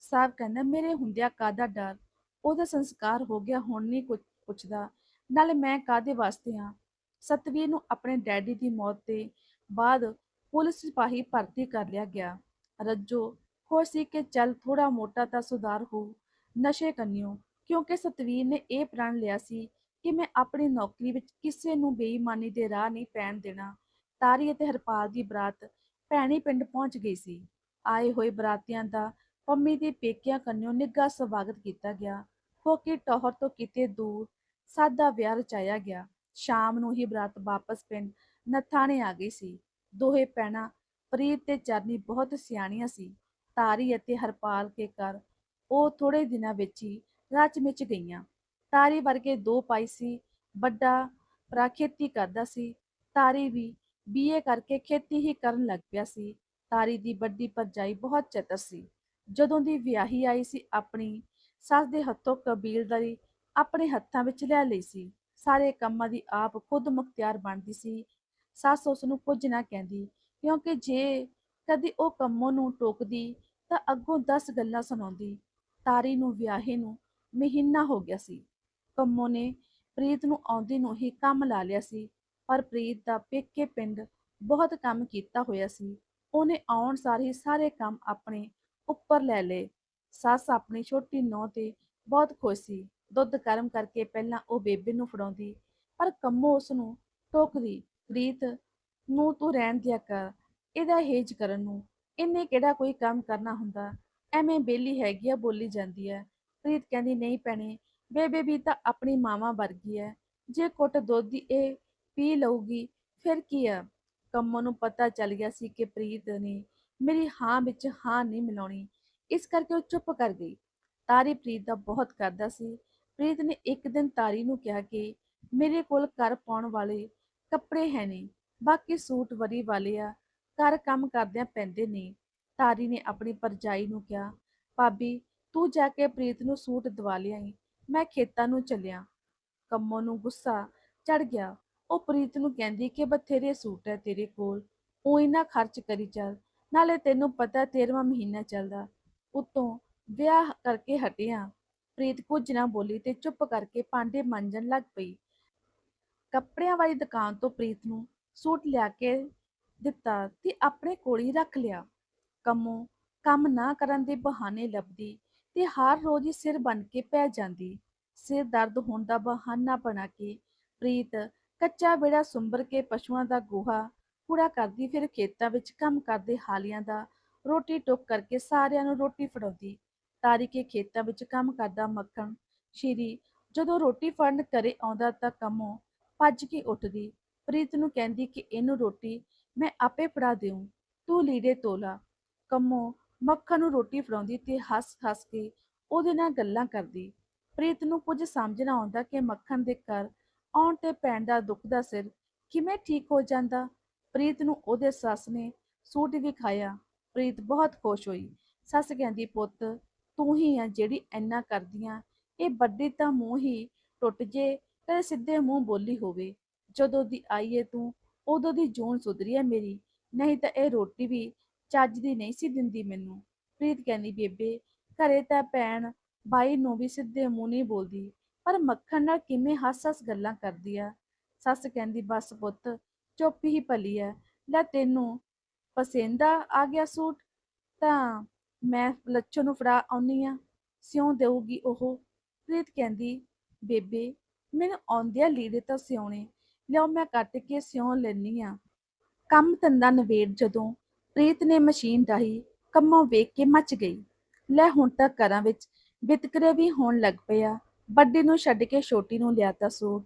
Speaker 1: ਸਾਹਿਬ ਕਹਿੰਦਾ, ਮੇਰੇ ਹੁੰਦਿਆਂ ਕਾਦਾ ਡਰ? ਉਹਦਾ ਸੰਸਕਾਰ ਹੋ ਗਿਆ, ਹੁਣ ਨਹੀਂ ਕੁਝ ਪੁੱਛਦਾ। ਨਾਲੇ ਮੈਂ ਕਾਦੇ ਵਾਸਤੇ ਆ? ਸਤਵੀਰ ਨੂੰ ਆਪਣੇ ਡੈਡੀ ਦੀ ਮੌਤ ਤੇ ਬਾਅਦ ਪੁਲਿਸ ਸਿਪਾਹੀ ਭਰਤੀ ਕਰ ਲਿਆ ਗਿਆ। ਰੱਜੋ ਖੁਸ਼ ਸੀ ਕਿ ਚੱਲ ਥੋੜਾ ਮੋਟਾ ਤਾਂ ਸੁਧਾਰ ਹੋ। ਨਸ਼ੇ ਕੰਨਿਓ, ਕਿਉਂਕਿ ਸਤਵੀਰ ਨੇ ਇਹ ਪ੍ਰਣ ਲਿਆ ਸੀ ਕਿ ਮੈਂ ਆਪਣੀ ਨੌਕਰੀ ਵਿੱਚ ਕਿਸੇ ਨੂੰ ਬੇਈਮਾਨੀ ਦੇ ਰਾਹ ਨਹੀਂ ਪੈਣ ਦੇਣਾ। ਤਾਰੀ ਅਤੇ ਹਰਪਾਲ ਦੀ ਬਰਾਤ ਭੈਣੀ ਪਿੰਡ ਪਹੁੰਚ ਗਈ ਸੀ। ਆਏ ਹੋਏ ਬਰਾਤੀਆਂ ਦਾ ਪੰਮੀ ਦੇ ਪੇਕਿਆਂ ਕੰਨਿਓ ਨਿੱਘਾ ਸਵਾਗਤ ਕੀਤਾ ਗਿਆ। ਫੋਕੀ ਟੋਹਰ ਤੋਂ ਕਿਤੇ ਦੂਰ ਸਾਦਾ ਵਿਆਹ ਰਚਾਇਆ ਗਿਆ। ਸ਼ਾਮ ਨੂੰ ਹੀ ਬਰਾਤ ਵਾਪਸ ਪਿੰਡ ਨਥਾਣੇ ਆ ਗਈ ਸੀ। ਦੋਹੇ ਪੈਣਾ ਪ੍ਰੀਤ ਤੇ ਚਰਨੀ ਬਹੁਤ ਸਿਆਣੀਆਂ ਸੀ। ਤਾਰੀ ਅਤੇ ਹਰਪਾਲ ਕੇ ਘਰ ਉਹ ਥੋੜੇ ਦਿਨਾਂ ਵਿੱਚ ਹੀ ਰਚ ਮਿਚ ਗਈਆਂ। ਤਾਰੀ ਵਰਗੇ ਦੋ ਪਾਈ ਸੀ, ਵੱਡਾ ਭਰਾ ਖੇਤੀ ਕਰਦਾ ਸੀ, ਤਾਰੀ ਵੀ ਬੀਏ ਕਰਕੇ ਖੇਤੀ ਹੀ ਕਰਨ ਲੱਗ ਪਿਆ ਸੀ। ਤਾਰੀ ਦੀ ਵੱਡੀ ਭਰਜਾਈ ਬਹੁਤ ਚਤਰ ਸੀ। ਜਦੋਂ ਦੀ ਵਿਆਹੀ ਆਈ ਸੀ, ਆਪਣੀ ਸੱਸ ਦੇ ਹੱਥੋਂ ਕਬੀਲਦਾਰੀ ਆਪਣੇ ਹੱਥਾਂ ਵਿੱਚ ਲੈ ਲਈ ਸੀ। ਸਾਰੇ ਕੰਮਾਂ ਦੀ ਆਪ ਖੁਦ ਮੁਖਤਿਆਰ ਬਣਦੀ ਸੀ। ਸੱਸ ਉਸ ਨੂੰ ਕੁਝ ਨਾ ਕਹਿੰਦੀ, ਕਿਉਂਕਿ ਜੇ ਕਦੀ ਉਹ ਕੰਮੋਂ ਨੂੰ ਟੋਕਦੀ ਤਾਂ ਅੱਗੋਂ 10 ਗੱਲਾਂ ਸੁਣਾਉਂਦੀ। ਤਾਰੀ ਨੂੰ ਵਿਆਹੇ ਨੂੰ ਮਹੀਨਾ ਹੋ ਗਿਆ ਸੀ। ਕੰਮੋ ਨੇ ਪ੍ਰੀਤ ਨੂੰ ਆਉਂਦੀ ਨੂੰ ਹੀ ਕੰਮ ਲਾ ਲਿਆ ਸੀ, ਪਰ ਪ੍ਰੀਤ ਦਾ ਪੇਕੇ ਪਿੰਡ ਬਹੁਤ ਕੰਮ ਕੀਤਾ ਹੋਇਆ ਸੀ। ਉਹਨੇ ਆਉਣ ਸਾਰ ਹੀ ਸਾਰੇ ਕੰਮ ਆਪਣੇ ਉੱਪਰ ਲੈ ਲਏ। ਸੱਸ ਆਪਣੀ ਛੋਟੀ ਨੂੰਹ ਤੇ ਬਹੁਤ ਖੁਸ਼ ਸੀ। ਦੁੱਧ ਗਰਮ ਕਰਕੇ ਪਹਿਲਾਂ ਉਹ ਬੇਬੇ ਨੂੰ ਫੜਾਉਂਦੀ, ਪਰ ਕੰਮੋ ਉਸ ਨੂੰ ਟੋਕਦੀ, ਪ੍ਰੀਤ ਨੂੰ ਤੂੰ ਰਹਿਣ ਦਿਆ ਕਰ, ਇਹਦਾ ਹੇਜ ਕਰਨ ਨੂੰ। ਇਹਨੇ ਕਿਹੜਾ ਕੋਈ ਕੰਮ ਕਰਨਾ ਹੁੰਦਾ? ਐਵੇਂ ਬੇਲੀ ਹੈਗੀ ਆ, ਬੋਲੀ ਜਾਂਦੀ ਹੈ ਪ੍ਰੀਤ ਕਹਿੰਦੀ, ਨਹੀਂ ਭੈਣੇ ਬੇਬੇ ਵੀ ਤਾਂ ਆਪਣੀ ਮਾਵਾਂ ਵਰਗੀ ਹੈ ਜੇ ਕੁੱਟ ਦੁੱਧ ਇਹ ਪੀ ਲਊਗੀ, ਫਿਰ ਕੀ ਆ ਕੰਮੋਂ ਨੂੰ ਪਤਾ ਚੱਲ ਗਿਆ ਸੀ ਕਿ ਪ੍ਰੀਤ ਨੇ ਮੇਰੀ ਹਾਂ ਵਿੱਚ ਹਾਂ ਨਹੀਂ ਮਿਲਾਉਣੀ। ਇਸ ਕਰਕੇ ਉਹ ਚੁੱਪ ਕਰ ਗਈ। ਤਾਰੀ ਪ੍ਰੀਤ ਦਾ ਬਹੁਤ ਕਰਦਾ ਸੀ। ਪ੍ਰੀਤ ਨੇ ਇੱਕ ਦਿਨ ਤਾਰੀ ਨੂੰ ਕਿਹਾ ਕਿ ਮੇਰੇ ਕੋਲ ਘਰ ਪਾਉਣ ਵਾਲੇ ਕੱਪੜੇ ਹੈ ਨਹੀਂ, ਬਾਕੀ ਸੂਟ ਵਰੀ ਵਾਲੇ ਆ, ਘਰ ਕੰਮ ਕਰਦਿਆਂ ਪੈਂਦੇ ਨੇ ਤਾਰੀ ਨੇ ਆਪਣੀ ਪਰਜਾਈ ਨੂੰ ਕਿਹਾ, ਭਾਬੀ, ਤੂੰ ਜਾ ਕੇ ਪ੍ਰੀਤ ਨੂੰ ਸੂਟ ਦਵਾ ਲਿਆਈ। ਮੈਂ ਖੇਤਾਂ ਨੂੰ ਚੱਲਿਆ। ਕੰਮੋਂ ਨੂੰ ਗੁੱਸਾ ਚੜ ਗਿਆ। ਉਹ ਪ੍ਰੀਤ ਨੂੰ ਕਹਿੰਦੀ ਕਿ ਬਥੇਰੇ ਸੂਟ ਹੈ ਤੇਰੇ ਕੋਲ। ਉਹ ਇਨਾ ਖਰਚ ਕਰੀ ਚੱਲ। ਨਾਲੇ ਤੈਨੂੰ ਪਤਾ 13ਵਾਂ ਮਹੀਨਾ ਚੱਲਦਾ। ਉਤੋਂ ਵਿਆਹ ਕਰਕੇ ਹਟਿਆ। ਪ੍ਰੀਤ ਕੁਝ ਨਾ ਬੋਲੀ ਤੇ ਚੁੱਪ ਕਰਕੇ ਭਾਂਡੇ ਮਾਂਜਣ ਲੱਗ ਪਈ। ਕੱਪੜਿਆਂ ਵਾਲੀ ਦੁਕਾਨ ਤੋਂ ਪ੍ਰੀਤ ਨੂੰ ਸੂਟ ਲਿਆ ਕੇ ਦਿੱਤਾ ਤੇ ਆਪਣੇ ਕੋਲ ਹੀ ਰੱਖ ਲਿਆ। ਕੰਮੋਂ ਕੰਮ ਨਾ ਕਰਨ ਦੇ ਬਹਾਨੇ ਲੱਭਦੀ ਤੇ ਹਰ ਰੋਜ਼ ਹੀ ਸਿਰ ਬਨ ਕੇ ਪੈ ਜਾਂਦੀ। ਸਿਰ ਦਰਦ ਹੋਣ ਦਾ ਬਹਾਨਾ ਬਣਾ ਕੇ ਪ੍ਰੀਤ ਕੱਚਾ ਵਿਹੜਾ ਸੁੰਬਰ ਕੇ ਪਸ਼ੂਆਂ ਦਾ ਗੋਹਾ ਕੂੜਾ ਕਰਦੀ, ਫਿਰ ਖੇਤਾਂ ਵਿੱਚ ਕੰਮ ਕਰਦੇ ਹਾਲੀਆਂ ਦਾ ਰੋਟੀ ਟੁੱਕ ਕਰਕੇ ਸਾਰਿਆਂ ਨੂੰ ਰੋਟੀ ਫੜਾਉਂਦੀ। ਤਾਰੀ ਕੇ ਖੇਤਾਂ ਵਿੱਚ ਕੰਮ ਕਰਦਾ ਮੱਖਣ ਸ਼ੀਰੀ ਜਦੋਂ ਰੋਟੀ ਫੜਨ ਘਰੇ ਆਉਂਦਾ ਤਾਂ ਕੰਮੋਂ ਭੱਜ ਕੇ ਉੱਠਦੀ। ਪ੍ਰੀਤ ਨੂੰ ਕਹਿੰਦੀ ਕਿ ਇਹਨੂੰ ਰੋਟੀ ਮੈਂ ਆਪੇ ਫੜਾ ਦਿਉ ਤੂੰ ਲੀੜੇ ਤੋਲਾ ਕੰਮੋ ਮੱਖਣ ਨੂੰ ਰੋਟੀ ਫੜਾਉਂਦੀ ਤੇ ਹੱਸ-ਹੱਸ ਕੇ ਉਹਦੇ ਨਾਲ ਗੱਲਾਂ ਕਰਦੀ। ਪ੍ਰੀਤ ਨੂੰ ਕੁਝ ਸਮਝ ਨਾ ਆਉਂਦਾ ਕਿ ਮੱਖਣ ਦੇ ਘਰ ਆਉਣ ਤੇ ਭੈਣ ਦਾ ਦੁਖਦਾ ਸਿਰ ਕਿਵੇਂ ਠੀਕ ਹੋ ਜਾਂਦਾ। ਪ੍ਰੀਤ ਨੂੰ ਉਹਦੇ ਸੱਸ ਨੇ ਸੂਟ ਵਿਖਾਇਆ ਪ੍ਰੀਤ ਬਹੁਤ ਖੁਸ਼ ਹੋਈ। ਸੱਸ ਕਹਿੰਦੀ, ਪੁੱਤ, ਤੂੰ ਹੀ ਆ ਜਿਹੜੀ ਇੰਨਾ ਕਰਦੀਆਂ। ਇਹ ਵੱਡੀ ਤਾਂ ਮੂੰਹ ਹੀ ਟੁੱਟ ਜੇ ਤੇ ਸਿੱਧੇ ਮੂੰਹ ਬੋਲੀ ਹੋਵੇ। ਜਦੋਂ ਦੀ ਆਈਏ ਤੂੰ, ਉਦੋਂ ਦੀ ਜੂਨ ਸੁਧਰੀ ਹੈ ਮੇਰੀ। ਨਹੀਂ ਤਾਂ ਇਹ ਰੋਟੀ ਵੀ ਚੱਜ ਦੀ ਨਹੀਂ ਸੀ ਦਿੰਦੀ ਮੈਨੂੰ। ਪ੍ਰੀਤ ਕਹਿੰਦੀ, ਬੇਬੇ, ਘਰੇ ਤਾਂ ਭੈਣ ਬਾਈ ਨੂੰ ਵੀ ਸਿੱਧੇ ਮੂੰਹ ਨਹੀਂ ਬੋਲਦੀ, ਪਰ ਮੱਖਣ ਨਾਲ ਕਿਵੇਂ ਹੱਸ-ਹੱਸ ਗੱਲਾਂ ਕਰਦੀ ਆ? ਸੱਸ ਕਹਿੰਦੀ, ਬਸ ਪੁੱਤ, ਚੁੱਪ ਹੀ ਭਲੀ ਐ। ਲੈ ਤੈਨੂੰ ਪਸੰਦ ਆ ਗਿਆ ਸੂਟ, ਤਾਂ ਮੈਂ ਲੱਛੋ ਨੂੰ ਫੜਾ ਆਉਣੀ ਆ। ਸਿਉਂ ਦੇਊਗੀ ਉਹ। ਪ੍ਰੀਤ ਕਹਿੰਦੀ, ਬੇਬੇ, ਮੈਨੂੰ ਆਉਂਦੇ ਆ ਲੀੜੇ ਤਾਂ ਸਿਉਣੇ। ਲਿਆਓ, ਮੈਂ ਕੱਟ ਕੇ ਸਿਉਂ ਲੈਣੀ ਆ। ਕੰਮ ਧੰਦਾ ਨਵੇੜ ਜਦੋਂ ਪ੍ਰੀਤ ਨੇ ਮਸ਼ੀਨ ਰਾਹੀਂ ਕੰਮੋਂ ਵੇਖ ਕੇ ਮੱਚ ਗਈ। ਲੈ ਹੁਣ ਤੱਕ ਘਰਾਂ ਵਿੱਚ ਵਿਤਕਰੇ ਵੀ ਹੋਣ ਲੱਗ ਪਿਆ ਵੱਡੀ ਨੂੰ ਛੱਡ ਕੇ ਛੋਟੀ ਨੂੰ ਲਿਆਤਾ ਸੂਟ।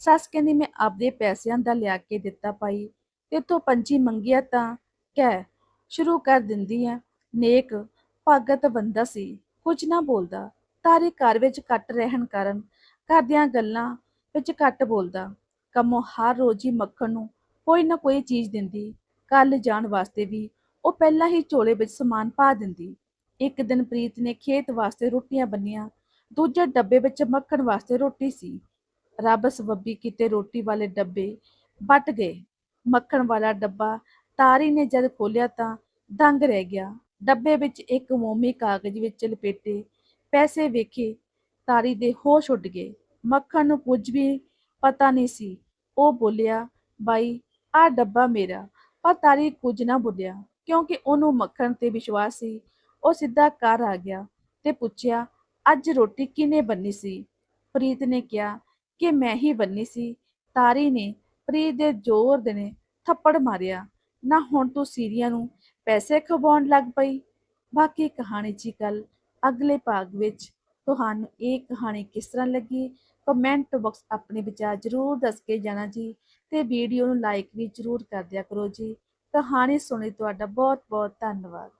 Speaker 1: ਸੱਸ ਕਹਿੰਦੀ, ਮੈਂ ਆਪਦੇ ਪੈਸਿਆਂ ਦਾ ਲਿਆ ਕੇ ਦਿੱਤਾ ਪਾਈ ਤੇ ਤੋਂ ਪੰਜੀ ਮੰਗਿਆ ਤਾਂ ਕਹਿ, ਸ਼ੁਰੂ ਕਰ ਦਿੰਦੀ ਐ ਨੇਕ, ਭਾਗਤ ਬੰਦਾ ਸੀ, ਕੁਝ ਨਾ ਬੋਲਦਾ। ਤਾਰੇ ਘਰ ਵਿੱਚ ਕੱਟ ਰਹਿਣ ਕਾਰਨ ਘਰ ਗੱਲਾਂ ਵਿੱਚ ਘੱਟ ਬੋਲਦਾ। ਕੰਮੋਂ ਹਰ ਰੋਜ਼ ਹੀ ਮੱਖਣ ਨੂੰ ਕੋਈ ਨਾ ਕੋਈ ਚੀਜ਼ ਦਿੰਦੀ। ਕੱਲ ਜਾਣ ਵਾਸਤੇ ਵੀ ਉਹ ਪਹਿਲਾਂ ਹੀ ਝੋਲੇ ਵਿੱਚ ਸਮਾਨ ਪਾ ਦਿੰਦੀ। ਇੱਕ ਦਿਨ ਪ੍ਰੀਤ ਨੇ ਖੇਤ ਵਾਸਤੇ ਰੋਟੀਆਂ ਬੰਨੀਆਂ, ਦੂਜੇ ਡੱਬੇ ਵਿੱਚ ਮੱਖਣ ਵਾਸਤੇ ਰੋਟੀ ਸੀ। ਰੱਬ ਸਬੱਬੀ ਕਿਤੇ ਰੋਟੀ ਵਾਲੇ ਡੱਬੇ ਵੱਟ ਗਏ। ਮੱਖਣ ਵਾਲਾ ਡੱਬਾ ਤਾਰੀ ਨੇ ਜਦ ਖੋਲਿਆ ਤਾਂ ਦੰਗ ਰਹਿ ਗਿਆ। ਡੱਬੇ ਵਿੱਚ ਇੱਕ ਮੋਮੀ ਕਾਗਜ਼ ਵਿੱਚ ਲਪੇਟੇ ਪੈਸੇ ਵੇਖੇ, ਤਾਰੀ ਦੇ ਹੋਸ਼ ਉੱਡ ਗਏ। ਮੱਖਣ ਨੂੰ ਕੁਝ ਵੀ ਪਤਾ ਨਹੀਂ ਸੀ। ਉਹ ਬੋਲਿਆ, ਬਾਈ, ਆਹ ਡੱਬਾ ਮੇਰਾ। ਪਰ ਤਾਰੀ ਕੁਝ ਨਾ ਬੋਲਿਆ ਕਿਉਂਕਿ ਉਹਨੂੰ ਮੱਖਣ ਤੇ ਵਿਸ਼ਵਾਸ ਸੀ। ਉਹ ਸਿੱਧਾ ਘਰ ਆ ਗਿਆ ਤੇ ਪੁੱਛਿਆ, ਅੱਜ ਰੋਟੀ ਕਿਨੇ ਬੰਨੀ ਸੀ? ਪ੍ਰੀਤ ਨੇ ਕਿਹਾ, ਕਿ ਮੈਂ ਹੀ ਬੰਨੀ ਸੀ। ਤਾਰੀ ਨੇ ਪ੍ਰੀਤ ਦੇ ਜ਼ੋਰ ਦੇ ਨੇ ਥੱਪੜ ਮਾਰਿਆ, ਨਾ ਹੁਣ ਤੂੰ ਸੀਰੀਆਂ ਨੂੰ ਪੈਸੇ ਖਵਾਉਣ ਲੱਗ ਪਈ? ਬਾਕੀ ਕਹਾਣੀ ਜੀ ਕੱਲ ਅਗਲੇ ਭਾਗ ਵਿੱਚ ਤੁਹਾਨੂੰ ਇਹ ਕਹਾਣੀ ਕਿਸ ਤਰ੍ਹਾਂ ਲੱਗੀ ਕਮੈਂਟ ਬਾਕਸ ਆਪਣੇ ਵਿਚਾਰ ਜ਼ਰੂਰ ਦੱਸ ਕੇ ਜਾਣਾ ਜੀ ਤੇ ਵੀਡੀਓ ਨੂੰ ਲਾਈਕ ਵੀ ਜ਼ਰੂਰ ਕਰ ਦਿਆ ਕਰੋ ਜੀ। ਕਹਾਣੀ ਸੁਣੀ ਤੁਹਾਡਾ ਬਹੁਤ ਬਹੁਤ ਧੰਨਵਾਦ।